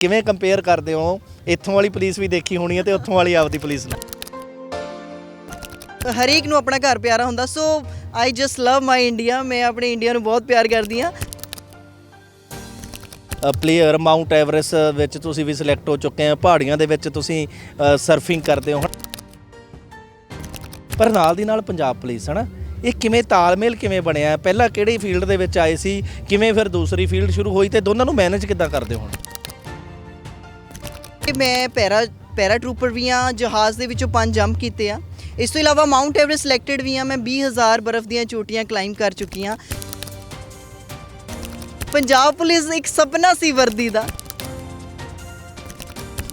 ਕਿਵੇਂ ਕੰਪੇਅਰ ਕਰਦੇ ਹੋ? ਇੱਥੋਂ ਵਾਲੀ ਪੁਲਿਸ ਵੀ ਦੇਖੀ ਹੋਣੀ ਹੈ ਤੇ ਉੱਥੋਂ ਵਾਲੀ ਆਪਦੀ ਪੁਲਿਸ ਨਾਲ ਹਰੇਕ ਨੂੰ ਆਪਣਾ ਘਰ ਪਿਆਰਾ ਹੁੰਦਾ so I just love my India ਮੈਂ ਆਪਣੇ ਇੰਡੀਆ ਨੂੰ ਬਹੁਤ ਪਿਆਰ ਕਰਦੀ ਹਾਂ। ਪਲੇਅਰ ਮਾਊਂਟ ਐਵਰੈਸਟ ਵਿੱਚ ਤੁਸੀਂ ਵੀ ਸਿਲੈਕਟ ਹੋ ਚੁੱਕੇ ਆ ਪਹਾੜੀਆਂ ਦੇ ਵਿੱਚ ਤੁਸੀਂ ਸਰਫਿੰਗ ਕਰਦੇ ਹੋ। ਪਰ ਨਾਲ ਦੀ ਨਾਲ ਪੰਜਾਬ ਪੁਲਿਸ ਹਨਾ? ਇਹ ਕਿਵੇਂ ਤਾਲਮੇਲ ਕਿਵੇਂ ਬਣਿਆ? ਪਹਿਲਾਂ ਕਿਹੜੀ ਫੀਲਡ ਦੇ ਵਿੱਚ ਆਏ ਸੀ? ਕਿਵੇਂ ਫਿਰ ਦੂਸਰੀ ਫੀਲਡ ਸ਼ੁਰੂ ਹੋਈ ਤੇ ਦੋਨਾਂ ਨੂੰ ਮੈਨੇਜ ਕਿੱਦਾਂ ਕਰਦੇ ਹੋ ਕਿ ਮੈਂ ਪੈਰਾ ਪੈਰਾ ਟਰੂਪਰ ਵੀ ਹਾਂ ਜਹਾਜ਼ ਦੇ ਵਿੱਚੋਂ ਪੰਜ ਜੰਪ ਕੀਤੇ ਆ। ਇਸ ਤੋਂ ਇਲਾਵਾ ਮਾਊਂਟ ਐਵਰੈਸਟ ਸਿਲੈਕਟਡ ਵੀ ਹਾਂ ਮੈਂ 20000 ਬਰਫ਼ ਦੀਆਂ ਚੋਟੀਆਂ ਕਲਾਈਮ ਕਰ ਚੁੱਕੀ ਹਾਂ। ਪੰਜਾਬ ਪੁਲਿਸ ਇੱਕ ਸੁਪਨਾ ਸੀ ਵਰਦੀ ਦਾ।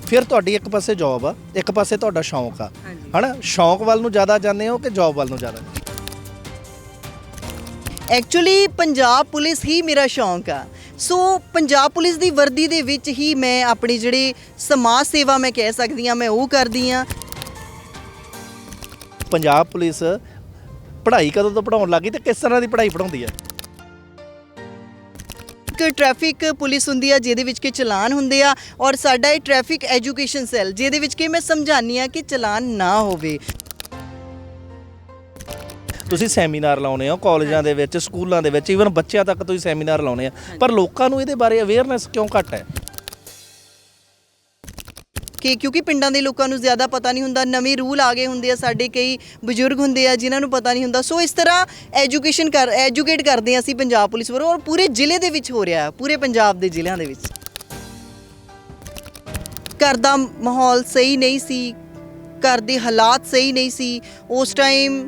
ਫਿਰ ਤੁਹਾਡੀ ਇੱਕ ਪਾਸੇ ਜੌਬ ਆ ਇੱਕ ਪਾਸੇ ਤੁਹਾਡਾ ਸ਼ੌਂਕ ਆ। ਹਨਾ? ਸ਼ੌਂਕ ਵੱਲ ਨੂੰ ਜ਼ਿਆਦਾ ਜਾਂਦੇ ਹੋ ਕਿ ਜੌਬ ਵੱਲ ਨੂੰ ਜ਼ਿਆਦਾ? ਐਕਚੁਅਲੀ ਪੰਜਾਬ ਪੁਲਿਸ ਹੀ ਮੇਰਾ ਸ਼ੌਂਕ ਆ। ਸੋ ਪੰਜਾਬ ਪੁਲਿਸ ਦੀ ਵਰਦੀ ਦੇ ਵਿੱਚ ਹੀ ਮੈਂ ਆਪਣੀ ਜਿਹੜੀ ਸਮਾਜ ਸੇਵਾ ਮੈਂ ਕਹਿ ਸਕਦੀ ਹਾਂ ਮੈਂ ਉਹ ਕਰਦੀ ਹਾਂ। ਪੰਜਾਬ ਪੁਲਿਸ ਪੜ੍ਹਾਈ ਕਦੋਂ ਤੋਂ ਪੜਾਉਣ ਲੱਗੀ ਤੇ ਕਿਸ ਤਰ੍ਹਾਂ ਦੀ ਪੜ੍ਹਾਈ ਪੜਾਉਂਦੀ ਹੈ? ਇੱਕ ਟ੍ਰੈਫਿਕ ਪੁਲਿਸ ਹੁੰਦੀ ਆ ਜਿਹਦੇ ਵਿੱਚ ਕਿ ਚਲਾਨ ਹੁੰਦੇ ਆ ਔਰ ਸਾਡਾ ਇਹ ਟ੍ਰੈਫਿਕ ਐਜੂਕੇਸ਼ਨ ਸੈੱਲ ਜਿਹਦੇ ਵਿੱਚ ਕਿ ਮੈਂ ਸਮਝਾਉਂਦੀ ਆ ਕਿ ਚਲਾਨ ਨਾ ਹੋਵੇ। ਤੁਸੀਂ ਸੈਮੀਨਾਰ ਲਾਉਨੇ ਹੋ ਕਾਲਜਾਂ ਦੇ ਵਿੱਚ ਸਕੂਲਾਂ ਦੇ ਵਿੱਚ ਈਵਨ ਬੱਚਿਆਂ ਤੱਕ ਤੁਸੀਂ ਸੈਮੀਨਾਰ ਲਾਉਨੇ ਆ। ਪਰ ਲੋਕਾਂ ਨੂੰ ਇਹਦੇ ਬਾਰੇ ਅਵੇਅਰਨੈਸ ਕਿਉਂ ਘੱਟ ਹੈ? ਕਿ ਕਿਉਂਕਿ ਪਿੰਡਾਂ ਦੇ ਲੋਕਾਂ ਨੂੰ ਜ਼ਿਆਦਾ ਪਤਾ ਨਹੀਂ ਹੁੰਦਾ ਨਵੇਂ ਰੂਲ ਆ ਗਏ ਹੁੰਦੇ ਆ ਸਾਡੇ ਕਈ ਬਜ਼ੁਰਗ ਹੁੰਦੇ ਆ ਜਿਨ੍ਹਾਂ ਨੂੰ ਪਤਾ ਨਹੀਂ ਹੁੰਦਾ। ਸੋ ਇਸ ਤਰ੍ਹਾਂ ਐਜੂਕੇਸ਼ਨ ਕਰ ਐਜੂਕੇਟ ਕਰਦੇ ਆ ਅਸੀਂ ਪੰਜਾਬ ਪੁਲਿਸ ਵੱਲੋਂ ਔਰ ਪੂਰੇ ਜ਼ਿਲ੍ਹੇ ਦੇ ਵਿੱਚ ਹੋ ਰਿਹਾ ਪੂਰੇ ਪੰਜਾਬ ਦੇ ਜ਼ਿਲ੍ਹਿਆਂ ਦੇ ਵਿੱਚ। ਘਰ ਦਾ ਮਾਹੌਲ ਸਹੀ ਨਹੀਂ ਸੀ ਘਰ ਦੇ ਹਾਲਾਤ ਸਹੀ ਨਹੀਂ ਸੀ ਉਸ ਟਾਈਮ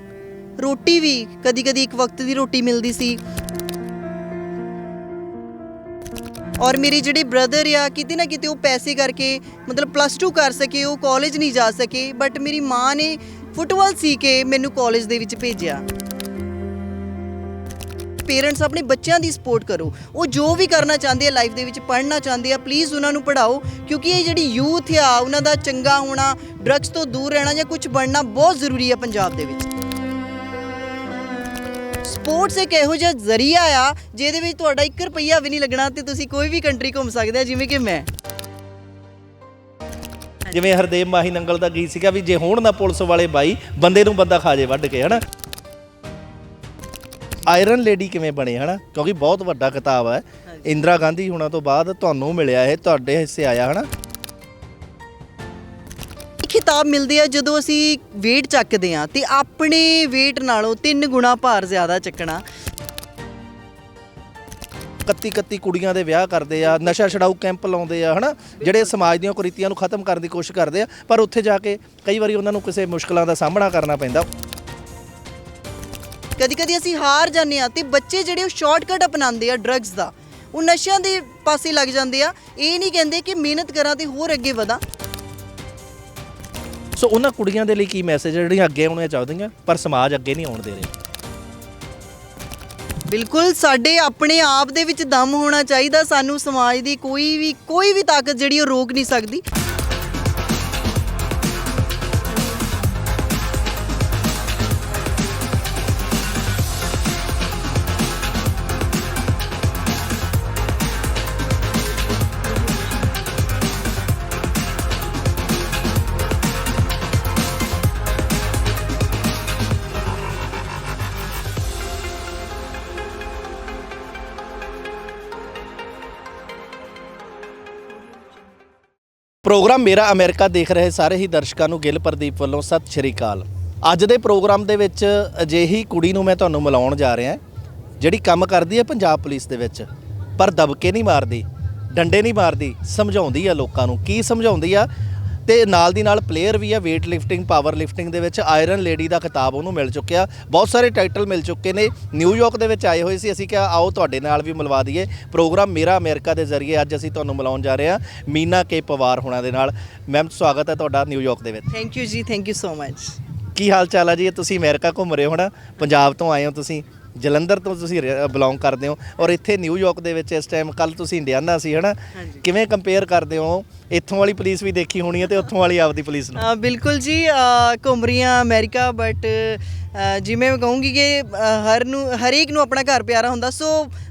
ਰੋਟੀ ਵੀ ਕਦੀ ਕਦੀ ਇੱਕ ਵਕਤ ਦੀ ਰੋਟੀ ਮਿਲਦੀ ਸੀ। ਔਰ ਮੇਰੇ ਜਿਹੜੇ ਬ੍ਰਦਰ ਆ, ਕਿਤੇ ਨਾ ਕਿਤੇ ਉਹ ਪੈਸੇ ਕਰਕੇ, ਮਤਲਬ ਪਲੱਸ 2 ਕਰ ਸਕੇ, ਉਹ ਕਾਲਜ ਨਹੀਂ ਜਾ ਸਕੇ ਬਟ ਮੇਰੀ ਮਾਂ ਨੇ ਫੁੱਟਬਾਲ ਸੀ ਕੇ ਮੈਨੂੰ ਕਾਲਜ ਦੇ ਵਿੱਚ ਭੇਜਿਆ। ਪੇਰੈਂਟਸ ਆਪਣੇ ਬੱਚਿਆਂ ਦੀ ਸਪੋਰਟ ਕਰੋ। ਉਹ ਜੋ ਵੀ ਕਰਨਾ ਚਾਹੁੰਦੇ ਆ ਲਾਈਫ ਦੇ ਵਿੱਚ ਪੜ੍ਹਨਾ ਚਾਹੁੰਦੇ ਆ ਪਲੀਜ਼ ਉਹਨਾਂ ਨੂੰ ਪੜ੍ਹਾਓ, ਕਿਉਂਕਿ ਇਹ ਜਿਹੜੀ ਯੂਥ ਆ, ਉਹਨਾਂ ਦਾ ਚੰਗਾ ਹੋਣਾ ਡਰੱਗਸ ਤੋਂ ਦੂਰ ਰਹਿਣਾ ਜਾਂ ਕੁਝ ਬਣਨਾ ਬਹੁਤ ਜ਼ਰੂਰੀ ਆ ਪੰਜਾਬ ਦੇ ਵਿੱਚ। ਸਪੋਰਟਸ ਇੱਕ ਇਹੋ ਜਿਹਾ ਜ਼ਰੀਆ ਆ ਜਿਹਦੇ ਵਿੱਚ ਤੁਹਾਡਾ 1 ਰੁਪਈਆ ਵੀ ਨਹੀਂ ਲੱਗਣਾ ਤੇ ਤੁਸੀਂ ਕੋਈ ਵੀ ਕੰਟਰੀ ਘੁੰਮ ਸਕਦੇ ਆ ਜਿਵੇਂ ਕਿ ਮੈਂ। ਜਿਵੇਂ ਹਰਦੇਵ ਮਾਹੀ ਨੰਗਲ ਦਾ ਗੀਤ ਸੀਗਾ ਵੀ ਜੇ ਹੋਣ ਨਾ ਪੁਲਿਸ ਵਾਲੇ ਬਾਈ ਬੰਦੇ ਨੂੰ ਬੰਦਾ ਖਾ ਜੇ ਵੱਢ ਕੇ ਹਨਾ? ਆਇਰਨ ਲੇਡੀ ਕਿਵੇਂ ਬਣੇ ਹਨਾ? ਕਿਉਂਕਿ ਬਹੁਤ ਵੱਡਾ ਕਿਤਾਬ ਹੈ। ਇੰਦਰਾ ਗਾਂਧੀ ਹੁਣਾਂ ਤੋਂ ਬਾਅਦ ਤੁਹਾਨੂੰ ਮਿਲਿਆ ਇਹ ਤੁਹਾਡੇ ਹਿੱਸੇ ਆਇਆ ਹਨਾ? ਖਿਤਾਬ ਮਿਲਦੇ ਆ ਜਦੋਂ ਅਸੀਂ weight ਚੱਕਦੇ ਆ ਤੇ ਆਪਣੇ weight ਨਾਲੋਂ 3 ਗੁਣਾ ਭਾਰ ਜ਼ਿਆਦਾ ਚੱਕਣਾ। 31 31 ਕੁੜੀਆਂ ਦੇ ਵਿਆਹ ਕਰਦੇ ਆ ਨਸ਼ਾ ਛਡਾਊ ਕੈਂਪ ਲਾਉਂਦੇ ਆ ਹਨਾ? ਜਿਹੜੇ ਸਮਾਜ ਦੀਆਂ ਕੁਰੀਤੀਆਂ ਨੂੰ ਖਤਮ ਕਰਨ ਦੀ ਕੋਸ਼ਿਸ਼ ਕਰਦੇ ਆ ਪਰ ਉੱਥੇ ਜਾ ਕੇ ਕਈ ਵਾਰੀ ਉਹਨਾਂ ਨੂੰ ਕਿਸੇ ਮੁਸ਼ਕਲਾਂ ਦਾ ਸਾਹਮਣਾ ਕਰਨਾ ਪੈਂਦਾ। ਕਦੀ ਕਦੀ ਅਸੀਂ ਹਾਰ ਜਾਂਦੇ ਆ ਤੇ ਬੱਚੇ ਜਿਹੜੇ ਉਹ ਸ਼ਾਰਟਕਟ ਅਪਣਾਉਂਦੇ ਆ ਡਰੱਗਸ ਦਾ ਉਹ ਨਸ਼ਿਆਂ ਦੇ ਪਾਸੇ ਲੱਗ ਜਾਂਦੇ ਆ। ਇਹ ਨਹੀਂ ਕਹਿੰਦੇ ਕਿ ਮਿਹਨਤ ਕਰਾਂ ਤੇ ਹੋਰ ਅੱਗੇ ਵਧਾਂ। ਸੋ ਉਹਨਾਂ ਕੁੜੀਆਂ ਦੇ ਲਈ ਕੀ ਮੈਸੇਜ ਜਿਹੜੀਆਂ ਅੱਗੇ ਆਉਣੀਆਂ ਚਾਹੁੰਦੀਆਂ, ਪਰ ਸਮਾਜ ਅੱਗੇ ਨਹੀਂ ਆਉਣ ਦੇ ਰਿਹਾ। ਬਿਲਕੁਲ, ਸਾਡੇ ਆਪਣੇ ਆਪ ਦੇ ਵਿੱਚ ਦਮ ਹੋਣਾ ਚਾਹੀਦਾ। ਸਾਨੂੰ ਸਮਾਜ ਦੀ ਕੋਈ ਵੀ ਕੋਈ ਵੀ ਤਾਕਤ ਜਿਹੜੀ ਉਹ ਰੋਕ ਨਹੀਂ ਸਕਦੀ। ਪ੍ਰੋਗਰਾਮ ਮੇਰਾ ਅਮਰੀਕਾ ਦੇਖ ਰਹੇ ਸਾਰੇ ਹੀ ਦਰਸ਼ਕਾਂ ਨੂੰ ਗਿੱਲ ਪ੍ਰਦੀਪ ਵੱਲੋਂ ਸਤਿ ਸ਼੍ਰੀ ਅਕਾਲ। ਅੱਜ ਦੇ ਪ੍ਰੋਗਰਾਮ ਦੇ ਵਿੱਚ ਅਜਿਹੀ ਕੁੜੀ ਨੂੰ ਮੈਂ ਤੁਹਾਨੂੰ ਮਿਲਾਉਣ ਜਾ ਰਿਹਾ ਜਿਹੜੀ ਕੰਮ ਕਰਦੀ ਹੈ ਪੰਜਾਬ ਪੁਲਿਸ ਦੇ ਵਿੱਚ, ਪਰ ਦਬਕੇ ਨਹੀਂ ਮਾਰਦੀ, ਡੰਡੇ ਨਹੀਂ ਮਾਰਦੀ, ਸਮਝਾਉਂਦੀ ਆ ਲੋਕਾਂ ਨੂੰ। ਕੀ ਸਮਝਾਉਂਦੀ ਆ? ਤੇ ਨਾਲ ਦੀ ਨਾਲ ਪਲੇਅਰ ਵੀ ਆ weight lifting ਪਾਵਰ ਲਿਫਟਿੰਗ ਦੇ ਵਿੱਚ ਆਇਰਨ ਲੇਡੀ ਦਾ ਖਿਤਾਬ ਉਹਨੂੰ ਮਿਲ ਚੁੱਕਿਆ। ਬਹੁਤ ਸਾਰੇ ਟਾਈਟਲ ਮਿਲ ਚੁੱਕੇ ਨੇ। ਨਿਊਯਾਰਕ ਦੇ ਵਿੱਚ ਆਏ ਹੋਏ ਸੀ। ਅਸੀਂ ਕਿਹਾ ਆਓ ਤੁਹਾਡੇ ਨਾਲ ਵੀ ਮਿਲਵਾ ਦਈਏ। ਪ੍ਰੋਗਰਾਮ ਮੇਰਾ ਅਮਰੀਕਾ ਦੇ ਜ਼ਰੀਏ ਅੱਜ ਅਸੀਂ ਤੁਹਾਨੂੰ ਮਿਲਾਉਣ ਜਾ ਰਹੇ ਹਾਂ ਮੀਨਾ ਕੇ ਪਵਾਰ ਹੋਣਾ ਦੇ ਨਾਲ। ਮੈਮ ਸਵਾਗਤ ਹੈ ਤੁਹਾਡਾ ਨਿਊਯਾਰਕ ਦੇ ਵਿੱਚ। ਥੈਂਕ ਯੂ ਜੀ ਥੈਂਕ ਯੂ ਸੋ ਮਚ ਕੀ ਹਾਲ ਚਾਲ ਹੈ ਜੀ? ਤੁਸੀਂ ਅਮਰੀਕਾ ਘੁੰਮ ਰਹੇ ਹੋ ਨਾ? ਪੰਜਾਬ ਤੋਂ ਆਏ ਹੋ ਤੁਸੀਂ? ਜਲੰਧਰ ਤੋਂ ਤੁਸੀਂ ਬਿਲੋਂਗ ਕਰਦੇ ਹੋ ਔਰ ਇੱਥੇ ਨਿਊਯਾਰਕ ਦੇ ਵਿੱਚ ਇਸ ਟਾਈਮ ਕੱਲ ਤੁਸੀਂ ਇੰਡੀਆਨਾ ਸੀ ਹਨਾ? ਕਿਵੇਂ ਕੰਪੇਅਰ ਕਰਦੇ ਹੋ? ਇੱਥੋਂ ਵਾਲੀ ਪੁਲਿਸ ਵੀ ਦੇਖੀ ਹੋਣੀ ਹੈ ਤੇ ਉੱਥੋਂ ਵਾਲੀ ਆਪਦੀ ਪੁਲਿਸ ਨੂੰ? ਬਿਲਕੁਲ ਜੀ ਘੁੰਮ ਰਹੀਆਂ ਅਮਰੀਕਾ ਬਟ ਜਿਵੇਂ ਮੈਂ ਕਹੂੰਗੀ ਕਿ ਹਰ ਨੂੰ ਹਰੇਕ ਨੂੰ ਆਪਣਾ ਘਰ ਪਿਆਰਾ ਹੁੰਦਾ so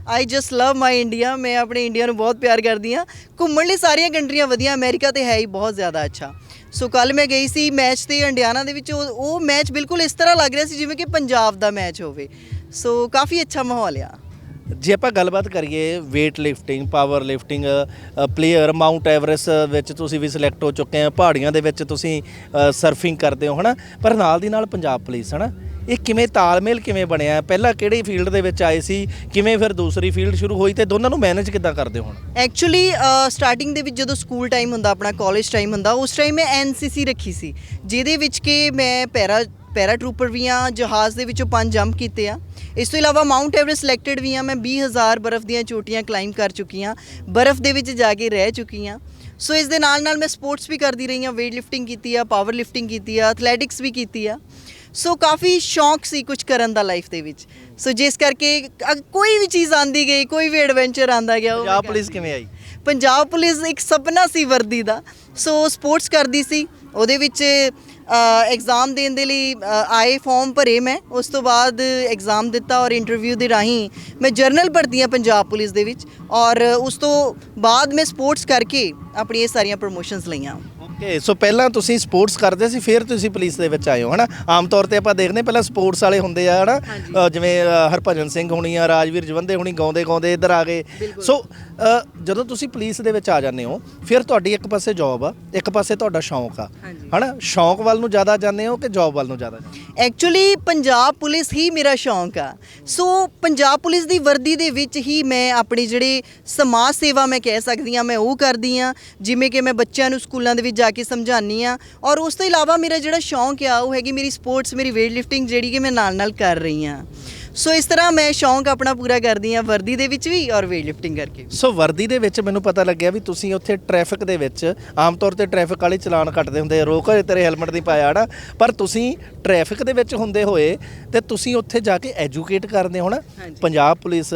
I just love my India ਮੈਂ ਆਪਣੇ ਇੰਡੀਆ ਨੂੰ ਬਹੁਤ ਪਿਆਰ ਕਰਦੀ ਹਾਂ। ਘੁੰਮਣ ਲਈ ਸਾਰੀਆਂ ਕੰਟਰੀਆਂ ਵਧੀਆ ਅਮਰੀਕਾ ਤੇ ਹੈ ਹੀ ਬਹੁਤ ਜ਼ਿਆਦਾ ਅੱਛਾ। ਸੋ ਕੱਲ ਮੈਂ ਗਈ ਸੀ ਮੈਚ ਤੇ ਇੰਡੀਆਨਾ ਦੇ ਵਿੱਚ ਉਹ ਮੈਚ ਬਿਲਕੁਲ ਇਸ ਤਰ੍ਹਾਂ ਲੱਗ ਰਿਹਾ ਸੀ ਜਿਵੇਂ ਕਿ ਪੰਜਾਬ ਦਾ ਮੈਚ ਹੋਵੇ। ਸੋ ਕਾਫੀ ਅੱਛਾ ਮਾਹੌਲ ਆ। ਜੇ ਆਪਾਂ ਗੱਲਬਾਤ ਕਰੀਏ weight lifting power lifting player Mount Everest ਵਿੱਚ ਤੁਸੀਂ ਵੀ ਸਿਲੈਕਟ ਹੋ ਚੁੱਕੇ ਆ। ਪਹਾੜੀਆਂ ਦੇ ਵਿੱਚ ਤੁਸੀਂ ਸਰਫਿੰਗ ਕਰਦੇ ਹੋ ਹਨਾ? ਪਰ ਨਾਲ ਦੀ ਨਾਲ ਪੰਜਾਬ ਪੁਲਿਸ ਹਨਾ? ਇਹ ਕਿਵੇਂ ਤਾਲਮੇਲ ਕਿਵੇਂ ਬਣਿਆ? ਪਹਿਲਾਂ ਕਿਹੜੀ ਫੀਲਡ ਦੇ ਵਿੱਚ ਆਏ ਸੀ? ਕਿਵੇਂ ਫਿਰ ਦੂਸਰੀ ਫੀਲਡ ਸ਼ੁਰੂ ਹੋਈ ਤੇ ਦੋਨਾਂ ਨੂੰ ਮੈਨੇਜ ਕਿੱਦਾਂ ਕਰਦੇ ਹੋ ਹੁਣ? ਐਕਚੁਅਲੀ ਸਟਾਰਟਿੰਗ ਦੇ ਵਿੱਚ ਜਦੋਂ ਸਕੂਲ ਟਾਈਮ ਹੁੰਦਾ ਆਪਣਾ ਕਾਲਜ ਟਾਈਮ ਹੁੰਦਾ ਉਸ ਟਾਈਮ ਮੈਂ ਐਨਸੀਸੀ ਰੱਖੀ ਸੀ। ਜਿਹਦੇ ਵਿੱਚ ਕਿ ਮੈਂ ਪੈਰਾ ਪੈਰਾ ਟਰੂਪਰ ਵੀ ਆ ਜਹਾਜ਼ ਦੇ ਵਿੱਚੋਂ ਪੰਜ ਜੰਪ ਕੀਤੇ ਆ। ਇਸ ਤੋਂ ਇਲਾਵਾ ਮਾਊਂਟ ਐਵਰੈਸਟ ਸਿਲੈਕਟਡ ਵੀ ਆ ਮੈਂ 20000 ਬਰਫ਼ ਦੀਆਂ ਚੋਟੀਆਂ ਕਲਾਈਮ ਕਰ ਚੁੱਕੀ ਆ ਬਰਫ਼ ਦੇ ਵਿੱਚ ਜਾ ਕੇ ਰਹਿ ਚੁੱਕੀ ਆ ਸੋ ਇਸ ਦੇ ਨਾਲ ਨਾਲ ਮੈਂ ਸਪੋਰਟਸ ਵੀ ਕਰਦੀ ਰਹੀ ਆ weight lifting ਕੀਤੀ ਆ ਪਾਵਰ ਲਿਫਟਿੰਗ ਕੀਤੀ ਆ ਐਥਲੈਟਿਕਸ ਵੀ ਕੀਤੀ ਆ। ਸੋ ਕਾਫੀ ਸ਼ੌਂਕ ਸੀ ਕੁਝ ਕਰਨ ਦਾ ਲਾਈਫ ਦੇ ਵਿੱਚ। ਸੋ ਜਿਸ ਕਰਕੇ ਅਗ- ਕੋਈ ਵੀ ਚੀਜ਼ ਆਂਦੀ ਗਈ ਕੋਈ ਵੀ ਐਡਵੈਂਚਰ ਆਂਦਾ ਗਿਆ ਉਹ ਮੈਂ ਪੰਜਾਬ ਪੁਲਿਸ ਕਿਵੇਂ ਆਈ? ਪੰਜਾਬ ਪੁਲਿਸ ਇੱਕ ਸੁਪਨਾ ਸੀ ਵਰਦੀ ਦਾ। ਸੋ ਸਪੋਰਟਸ ਕਰਦੀ ਸੀ ਉਹਦੇ ਵਿੱਚ ਐਗਜ਼ਾਮ ਦੇਣ ਦੇ ਲਈ ਆਏ ਫਾਰਮ ਭਰੇ ਮੈਂ। ਉਸ ਤੋਂ ਬਾਅਦ ਐਗਜ਼ਾਮ ਦਿੱਤਾ ਔਰ ਇੰਟਰਵਿਊ ਦੇ ਰਾਹੀਂ ਮੈਂ ਜਰਨਲ ਭਰਤੀ ਹਾਂ ਪੰਜਾਬ ਪੁਲਿਸ ਦੇ ਵਿੱਚ। ਔਰ ਉਸ ਤੋਂ ਬਾਅਦ ਮੈਂ ਸਪੋਰਟਸ ਕਰਕੇ ਆਪਣੀਆਂ ਇਹ ਸਾਰੀਆਂ ਪ੍ਰੋਮੋਸ਼ਨਸ ਲਈਆਂ। ਓਕੇ ਸੋ ਪਹਿਲਾਂ ਤੁਸੀਂ ਸਪੋਰਟਸ ਕਰਦੇ ਸੀ ਫਿਰ ਤੁਸੀਂ ਪੁਲਿਸ ਦੇ ਵਿੱਚ ਆਏ ਹੋ ਹਨਾ? ਆਮ ਤੌਰ ਤੇ ਆਪਾਂ ਦੇਖਦੇ ਪਹਿਲਾਂ ਸਪੋਰਟਸ ਵਾਲੇ ਹੁੰਦੇ ਆ ਹਨਾ? ਅ, ਜਿਵੇਂ ਅ, ਹਰਭਜਨ ਸਿੰਘ ਹੋਣੀ ਆ ਰਾਜਵੀਰ ਜਵੰਦੇ ਹੋਣੀ ਗਾਉਂਦੇ ਗਾਉਂਦੇ ਇੱਧਰ ਆ ਗਏ। ਸੋ ਅ, ਜਦੋਂ ਤੁਸੀਂ ਪੁਲਿਸ ਦੇ ਵਿੱਚ ਆ ਜਾਂਦੇ ਹੋ ਫਿਰ ਤੁਹਾਡੀ ਇੱਕ ਪਾਸੇ ਜੌਬ ਆ ਇੱਕ ਪਾਸੇ ਤੁਹਾਡਾ ਸ਼ੌਂਕ ਆ ਹਾਂਜੀ। ਹਨਾ? ਸ਼ੌਂਕ ਵੱਲ ਨੂੰ ਜ਼ਿਆਦਾ ਜਾਂਦੇ ਹੋ ਕਿ ਜੌਬ ਵੱਲ ਨੂੰ ਜ਼ਿਆਦਾ ਜਾਂਦੇ ਹੋ? ਐਕਚੁਅਲੀ ਪੰਜਾਬ ਪੁਲਿਸ ਹੀ ਮੇਰਾ ਸ਼ੌਂਕ ਆ। ਸੋ ਪੰਜਾਬ ਪੁਲਿਸ ਦੀ ਵਰਦੀ ਦੇ ਵਿੱਚ ਹੀ ਮੈਂ ਆਪਣੀ ਜਿਹੜੇ ਸਮਾਜ ਸੇਵਾ ਮੈਂ ਕਹਿ ਸਕਦੀ ਆ ਮੈਂ ਉਹ ਕਰਦੀ ਆ ਜਿਵੇਂ ਕਿ ਮੈਂ ਬੱਚਿਆਂ ਨੂੰ ਸਕੂਲਾਂ ਦੇ ਵਿੱਚ ਜਾ ਕੇ ਸਮਝਾਉਂਦੀ ਆ ਔਰ ਉਸ ਤੋਂ ਇਲਾਵਾ ਮੇਰਾ ਜਿਹੜਾ ਸ਼ੌਂਕ ਆ ਉਹ ਹੈਗੀ ਮੇਰੀ ਸਪੋਰਟਸ ਮੇਰੀ weight lifting ਜਿਹੜੀ ਕਿ ਮੈਂ ਨਾਲ ਨਾਲ ਕਰ ਰਹੀ ਆ ਸੋ ਇਸ ਤਰ੍ਹਾਂ ਮੈਂ ਸ਼ੌਂਕ ਆਪਣਾ ਪੂਰਾ ਕਰਦੀ ਆ ਵਰਦੀ ਦੇ ਵਿੱਚ ਵੀ ਔਰ weight lifting ਕਰਕੇ। ਸੋ ਵਰਦੀ ਦੇ ਵਿੱਚ ਮੈਨੂੰ ਪਤਾ ਲੱਗਿਆ ਵੀ ਤੁਸੀਂ ਉੱਥੇ ਟ੍ਰੈਫਿਕ ਦੇ ਵਿੱਚ ਆਮ ਤੌਰ ਤੇ ਟ੍ਰੈਫਿਕ ਵਾਲੇ ਚਲਾਨ ਕੱਟਦੇ ਹੁੰਦੇ ਰੋਕ ਤੇਰੇ ਹੈਲਮਟ ਨਹੀਂ ਪਾਇਆ ਹਨਾ ਪਰ ਤੁਸੀਂ ਟ੍ਰੈਫਿਕ ਦੇ ਵਿੱਚ ਹੁੰਦੇ ਹੋਏ ਤੇ ਤੁਸੀਂ ਉੱਥੇ ਜਾ ਕੇ ਐਜੂਕੇਟ ਕਰਦੇ ਹੋ ਨਾ। ਪੰਜਾਬ ਪੁਲਿਸ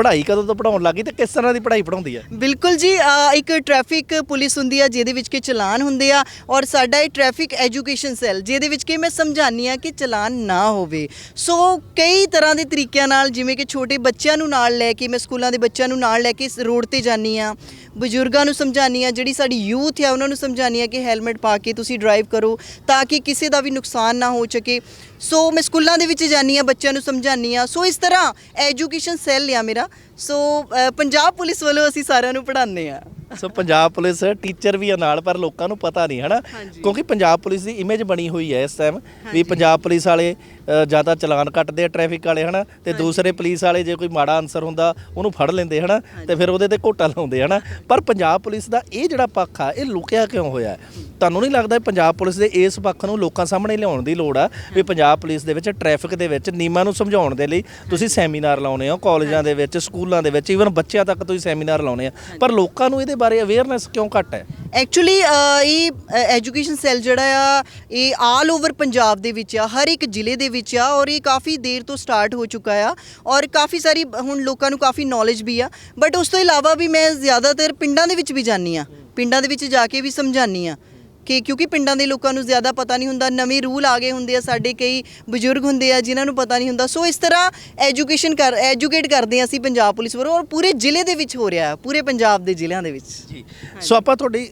ਪੜ੍ਹਾਈ ਕਦੋਂ ਤੋਂ ਪੜਾਉਣ ਲੱਗੀ ਤੇ ਕਿਸ ਤਰ੍ਹਾਂ ਦੀ ਪੜ੍ਹਾਈ ਪੜਾਉਂਦੀ ਹੈ? ਬਿਲਕੁਲ ਜੀ ਅ, ਇੱਕ ਟ੍ਰੈਫਿਕ ਪੁਲਿਸ ਹੁੰਦੀ ਆ ਜਿਹਦੇ ਵਿੱਚ ਕਿ ਚਲਾਨ ਹੁੰਦੇ ਆ ਔਰ ਸਾਡਾ ਇਹ ਟ੍ਰੈਫਿਕ ਐਜੂਕੇਸ਼ਨ ਸੈੱਲ ਜਿਹਦੇ ਵਿੱਚ ਕਿ ਮੈਂ ਸਮਝਾਉਂਦੀ ਆ ਕਿ ਚਲਾਨ ਨਾ ਹੋਵੇ। ਸੋ ਕਈ ਤਰ੍ਹਾਂ ਦੇ ਤਰੀਕਿਆਂ ਨਾਲ ਜਿਵੇਂ ਕਿ ਛੋਟੇ ਬੱਚਿਆਂ ਨੂੰ ਨਾਲ ਲੈ ਕੇ ਮੈਂ ਸਕੂਲਾਂ ਦੇ ਬੱਚਿਆਂ ਨੂੰ ਨਾਲ ਲੈ ਕੇ ਇਸ ਰੋਡ ਤੇ ਜਾਂਦੀ ਆ ਬਜ਼ੁਰਗਾਂ ਨੂੰ ਸਮਝਾਉਂਦੀ ਆ ਜਿਹੜੀ ਸਾਡੀ ਯੂਥ ਆ ਉਹਨਾਂ ਨੂੰ ਸਮਝਾਉਂਦੀ ਆ ਕਿ ਹੈਲਮਟ ਪਾ ਕੇ ਤੁਸੀਂ ਡਰਾਈਵ ਕਰੋ ਤਾਂ ਕਿ ਕਿਸੇ ਦਾ ਵੀ ਨੁਕਸਾਨ ਨਾ ਹੋ ਸਕੇ। ਸੋ ਮੈਂ ਸਕੂਲਾਂ ਦੇ ਵਿੱਚ ਜਾਂਦੀ ਆ ਬੱਚਿਆਂ ਨੂੰ ਸਮਝਾਉਂਦੀ ਆ ਸੋ ਇਸ ਤਰ੍ਹਾਂ ਐਜੂਕੇਸ਼ਨ ਸੈੱਲ ਆ ਮੇਰਾ। ਸੋ ਅ, ਪੰਜਾਬ ਪੁਲਿਸ ਵੱਲੋਂ ਅਸੀਂ ਸਾਰਿਆਂ ਨੂੰ ਪੜ੍ਹਾਉਂਦੇ ਆ ਸੋ ਪੰਜਾਬ ਪੁਲਿਸ ਟੀਚਰ ਵੀ ਆ ਨਾਲ ਪਰ ਲੋਕਾਂ ਨੂੰ ਪਤਾ ਨਹੀਂ ਹਨਾ? ਹਾਂਜੀ। ਕਿਉਂਕਿ ਪੰਜਾਬ ਪੁਲਿਸ ਦੀ ਇਮੇਜ ਬਣੀ ਹੋਈ ਹੈ ਇਸ ਟਾਈਮ ਵੀ ਪੰਜਾਬ ਪੁਲਿਸ ਵਾਲੇ ਅ, ਜ਼ਿਆਦਾ ਚਲਾਨ ਕੱਟਦੇ ਆ ਟ੍ਰੈਫਿਕ ਵਾਲੇ ਹਨਾ? ਤੇ ਦੂਸਰੇ ਪੁਲਿਸ ਵਾਲੇ ਜੇ ਕੋਈ ਮਾੜਾ ਆਨਸਰ ਹੁੰਦਾ ਉਹਨੂੰ ਫੜ ਲੈਂਦੇ ਹਨਾ? ਤੇ ਫਿਰ ਉਹਦੇ ਤੇ ਘੋਟਾ ਲਾਉਂਦੇ ਹਨਾ? ਪਰ ਪੰਜਾਬ ਪੁਲਿਸ ਦਾ ਇਹ ਜਿਹੜਾ ਪੱਖ ਆ ਇਹ ਲੁਕਿਆ ਕਿਉਂ ਹੋਇਆ? ਹੈ? ਤੁਹਾਨੂੰ ਨਹੀਂ ਲੱਗਦਾ ਪੰਜਾਬ ਪੁਲਿਸ ਦੇ ਇਸ ਪੱਖ ਨੂੰ ਲੋਕਾਂ ਸਾਹਮਣੇ ਲਿਆਉਣ ਦੀ ਲੋੜ ਆ ਵੀ ਪੰਜਾਬ ਪੁਲਿਸ ਦੇ ਵਿੱਚ ਟ੍ਰੈਫਿਕ ਦੇ ਵਿੱਚ ਨਿਯਮਾਂ ਨੂੰ ਸਮਝਾਉਣ ਦੇ ਲਈ ਤੁਸੀਂ ਸੈਮੀਨਾਰ ਲਾਉਨੇ ਹੋ ਕਾਲਜਾਂ ਦੇ ਵਿੱਚ ਸਕੂਲਾਂ ਦੇ ਵਿੱਚ ਈਵਨ ਬੱਚਿਆਂ ਤੱਕ ਤੁਸੀਂ ਸੈਮੀਨਾਰ ਲਾਉਨੇ ਆ। ਪਰ ਲੋਕਾਂ ਨੂੰ ਇਹਦੇ ਬਾਰੇ ਅਵੇਅਰਨੈਸ ਕਿਉਂ ਘੱਟ ਹੈ? ਐਕਚੁਅਲੀ ਇਹ ਐਜੂਕੇਸ਼ਨ ਸੈੱਲ ਜਿਹੜਾ ਆ ਇਹ ਆਲ ਓਵਰ ਪੰਜਾਬ ਦੇ ਵਿੱਚ ਆ ਹਰ ਇੱਕ ਜ਼ਿਲ੍ਹੇ ਦੇ ਵਿੱਚ ਆ ਔਰ ਇਹ ਕਾਫੀ ਦੇਰ ਤੋਂ ਸਟਾਰਟ ਹੋ ਚੁੱਕਾ ਆ ਔਰ ਕਾਫੀ ਸਾਰੀ ਹੁਣ ਲੋਕਾਂ ਨੂੰ ਕਾਫੀ ਨੌਲੇਜ ਵੀ ਆ। ਬਟ ਉਸ ਤੋਂ ਇਲਾਵਾ ਵੀ ਮੈਂ ਜ਼ਿਆਦਾਤਰ ਪਿੰਡਾਂ ਦੇ ਵਿੱਚ ਵੀ ਜਾਂਦੀ ਆ ਪਿੰਡਾਂ ਦੇ ਵਿੱਚ ਜਾ ਕੇ ਵੀ ਸਮਝਾਉਂਦੀ ਆ ਕਿ ਕਿਉਂਕਿ ਪਿੰਡਾਂ ਦੇ ਲੋਕਾਂ ਨੂੰ ਜ਼ਿਆਦਾ ਪਤਾ ਨਹੀਂ ਹੁੰਦਾ ਨਵੇਂ ਰੂਲ ਆ ਗਏ ਹੁੰਦੇ ਆ ਸਾਡੇ ਕਈ ਬਜ਼ੁਰਗ ਹੁੰਦੇ ਆ ਜਿਨ੍ਹਾਂ ਨੂੰ ਪਤਾ ਨਹੀਂ ਹੁੰਦਾ। ਸੋ ਇਸ ਤਰ੍ਹਾਂ ਐਜੂਕੇਸ਼ਨ ਕਰ ਐਜੂਕੇਟ ਕਰਦੇ ਆ ਅਸੀਂ ਪੰਜਾਬ ਪੁਲਿਸ ਵੱਲੋਂ ਔਰ ਪੂਰੇ ਜ਼ਿਲ੍ਹੇ ਦੇ ਵਿੱਚ ਹੋ ਰਿਹਾ ਪੂਰੇ ਪੰਜਾਬ ਦੇ ਜ਼ਿਲ੍ਹਿਆਂ ਦੇ ਵਿੱਚ। ਜੀ। ਸੋ ਆਪਾਂ ਤੁਹਾਡੀ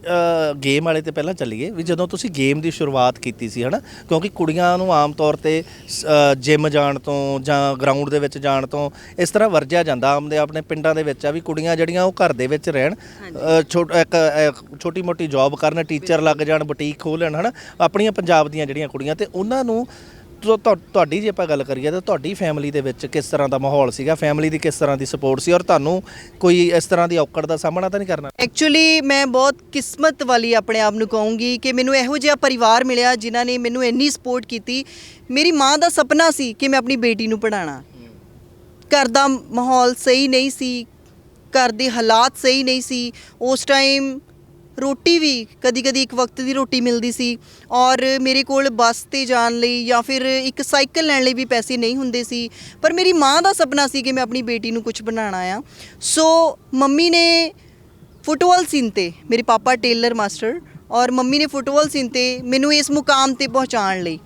ਗੇਮ ਵਾਲੇ ਤੇ ਪਹਿਲਾਂ ਚੱਲੀਏ ਵੀ ਜਦੋਂ ਤੁਸੀਂ ਗੇਮ ਦੀ ਸ਼ੁਰੂਆਤ ਕੀਤੀ ਸੀ ਹਨਾ? ਕਿਉਂਕਿ ਕੁੜੀਆਂ ਨੂੰ ਆਮ ਤੌਰ ਤੇ ਜਿਮ ਜਾਣ ਤੋਂ ਜਾਂ ਗਰਾਊਂਡ ਦੇ ਵਿੱਚ ਜਾਣ ਤੋਂ ਇਸ ਤਰ੍ਹਾਂ ਵਰਜਿਆ ਜਾਂਦਾ। ਆਮਦੇ ਆਪਣੇ ਪਿੰਡਾਂ ਦੇ ਵਿੱਚ ਆ ਵੀ ਕੁੜੀਆਂ ਜਿਹੜੀਆਂ ਉਹ ਘਰ ਦੇ ਵਿੱਚ ਰਹਿਣ। ਛੋਟ ਇੱਕ ਛੋਟੀ ਮੋਟੀ ਜੌਬ ਕਰਨ ਟੀਚਰ ਲੱਗ ਜਾਣ ਬੁਟੀਕ ਖੋਲ ਲੈਣ, ਹਨਾ? ਆਪਣੀਆਂ ਪੰਜਾਬ ਦੀਆਂ ਜਿਹੜੀਆਂ ਕੁੜੀਆਂ ਤੇ ਉਹਨਾਂ ਨੂੰ ਤੁ- ਤੁ- ਤੁਹਾਡੀ ਜੇ ਆਪਾਂ ਗੱਲ ਕਰੀਏ ਤਾਂ ਤੁਹਾਡੀ ਫੈਮਿਲੀ ਦੇ ਵਿੱਚ ਕਿਸ ਤਰ੍ਹਾਂ ਦਾ ਮਾਹੌਲ ਸੀਗਾ? ਫੈਮਿਲੀ ਦੀ ਕਿਸ ਤਰ੍ਹਾਂ ਦੀ ਸਪੋਰਟ ਸੀ? ਔਰ ਤੁਹਾਨੂੰ ਕੋਈ ਇਸ ਤਰ੍ਹਾਂ ਦੀ ਔਕੜ ਦਾ ਸਾਹਮਣਾ ਤਾਂ ਨਹੀਂ ਕਰਨਾ? ਐਕਚੁਅਲੀ ਮੈਂ ਬਹੁਤ ਕਿਸਮਤ ਵਾਲੀ ਆਪਣੇ ਆਪ ਨੂੰ ਕਹੂੰਗੀ ਕਿ ਮੈਨੂੰ ਇਹੋ ਜਿਹਾ ਪਰਿਵਾਰ ਮਿਲਿਆ ਜਿਨ੍ਹਾਂ ਨੇ ਮੈਨੂੰ ਇੰਨੀ ਸਪੋਰਟ ਕੀਤੀ। ਮੇਰੀ ਮਾਂ ਦਾ ਸੁਪਨਾ ਸੀ ਕਿ ਮੈਂ ਆਪਣੀ ਬੇਟੀ ਨੂੰ ਪੜ੍ਹਾਉਣਾ ਘਰ ਦਾ ਮਾਹੌਲ ਸਹੀ ਨਹੀਂ ਸੀ, ਘਰ ਦੇ ਹਾਲਾਤ ਸਹੀ ਨਹੀਂ ਸੀ। ਉਸ ਟਾਈਮ ਰੋਟੀ ਵੀ, ਕਦੀ-ਕਦੀ ਇੱਕ ਵਕਤ ਦੀ ਰੋਟੀ ਮਿਲਦੀ ਸੀ ਔਰ ਮੇਰੇ ਕੋਲ ਬੱਸ ਤੇ ਜਾਣ ਲਈ ਜਾਂ ਫਿਰ ਇੱਕ ਸਾਈਕਲ ਲੈਣ ਲਈ ਵੀ ਪੈਸੇ ਨਹੀਂ ਹੁੰਦੇ ਸੀ, ਪਰ ਮੇਰੀ ਮਾਂ ਦਾ ਸੁਪਨਾ ਸੀ ਕਿ ਮੈਂ ਆਪਣੀ ਬੇਟੀ ਨੂੰ ਕੁਝ ਬਣਾਉਣਾ ਆ ਸੋ ਮੰਮੀ ਨੇ ਫੁੱਟਬਾਲ ਸੀਨ 'ਤੇ ਮੇਰੇ ਪਾਪਾ ਟੇਲਰ ਮਾਸਟਰ ਔਰ ਮੰਮੀ ਨੇ ਫੁੱਟਬਾਲ ਸੀਨ 'ਤੇ ਮੈਨੂੰ ਇਸ ਮੁਕਾਮ ਤੇ ਪਹੁੰਚਾਉਣ ਲਈ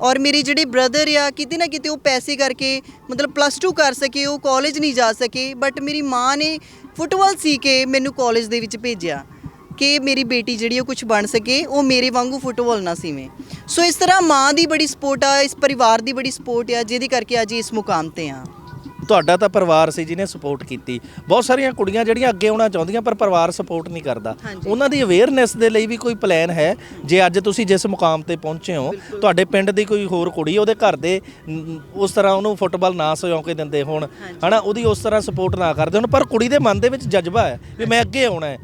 ਔਰ ਮੇਰੇ ਜਿਹੜੇ ਬ੍ਰਦਰ ਆ, ਕਿਤੇ ਨਾ ਕਿਤੇ ਉਹ ਪੈਸੇ ਕਰਕੇ ਮਤਲਬ ਪਲੱਸ 2 ਕਰ ਸਕੇ, ਉਹ ਕਾਲਜ ਨਹੀਂ ਜਾ ਸਕੇ ਬਟ ਮੇਰੀ ਮਾਂ ਨੇ ਫੁੱਟਬਾਲ ਸੀ ਕੇ ਮੈਨੂੰ ਕਾਲਜ ਦੇ ਵਿੱਚ ਭੇਜਿਆ। ਕਿ ਮੇਰੀ ਬੇਟੀ ਜਿਹੜੀ ਉਹ ਕੁਝ ਬਣ ਸਕੇ ਉਹ ਮੇਰੇ ਵਾਂਗੂ ਫੁੱਟਬਾਲ ਨਾ ਸੀਵੇਂ। ਸੋ ਇਸ ਤਰ੍ਹਾਂ ਮਾਂ ਦੀ ਬੜੀ ਸਪੋਰਟ ਆ ਇਸ ਪਰਿਵਾਰ ਦੀ ਬੜੀ ਸਪੋਰਟ ਆ ਜਿਹਦੀ ਕਰਕੇ ਅੱਜ ਇਸ ਮੁਕਾਮ ਤੇ ਆ। ਤੁਹਾਡਾ ਤਾਂ ਪਰਿਵਾਰ ਸੀ ਜਿਹਨੇ ਸਪੋਰਟ ਕੀਤੀ। ਬਹੁਤ ਸਾਰੀਆਂ ਕੁੜੀਆਂ ਜਿਹੜੀਆਂ ਅੱਗੇ ਆਉਣਾ ਚਾਹੁੰਦੀਆਂ ਪਰ ਪਰਿਵਾਰ ਸਪੋਰਟ ਨਹੀਂ ਕਰਦਾ। ਉਹਨਾਂ ਦੀ ਅਵੇਅਰਨੈਸ ਦੇ ਲਈ ਵੀ ਕੋਈ ਪਲਾਨ ਹੈ ਜੇ ਅੱਜ ਤੁਸੀਂ ਜਿਸ ਮੁਕਾਮ ਤੇ ਪਹੁੰਚੇ ਹੋ ਤੁਹਾਡੇ ਪਿੰਡ ਦੀ ਕੋਈ ਹੋਰ ਕੁੜੀ ਉਹਦੇ ਘਰ ਦੇ ਉਸ ਤਰ੍ਹਾਂ ਉਹਨੂੰ ਫੁੱਟਬਾਲ ਨਾ ਸਜਾਉ ਕੇ ਦਿੰਦੇ ਹੋਣ ਹਨਾ ਉਹਦੀ ਉਸ ਤਰ੍ਹਾਂ ਸਪੋਰਟ ਨਾ ਕਰਦੇ ਹੋਣ ਪਰ ਕੁੜੀ ਦੇ ਮਨ ਦੇ ਵਿੱਚ ਜਜ਼ਬਾ ਹੈ ਵੀ ਮੈਂ ਅੱਗੇ ਆਉਣਾ ਹੈ।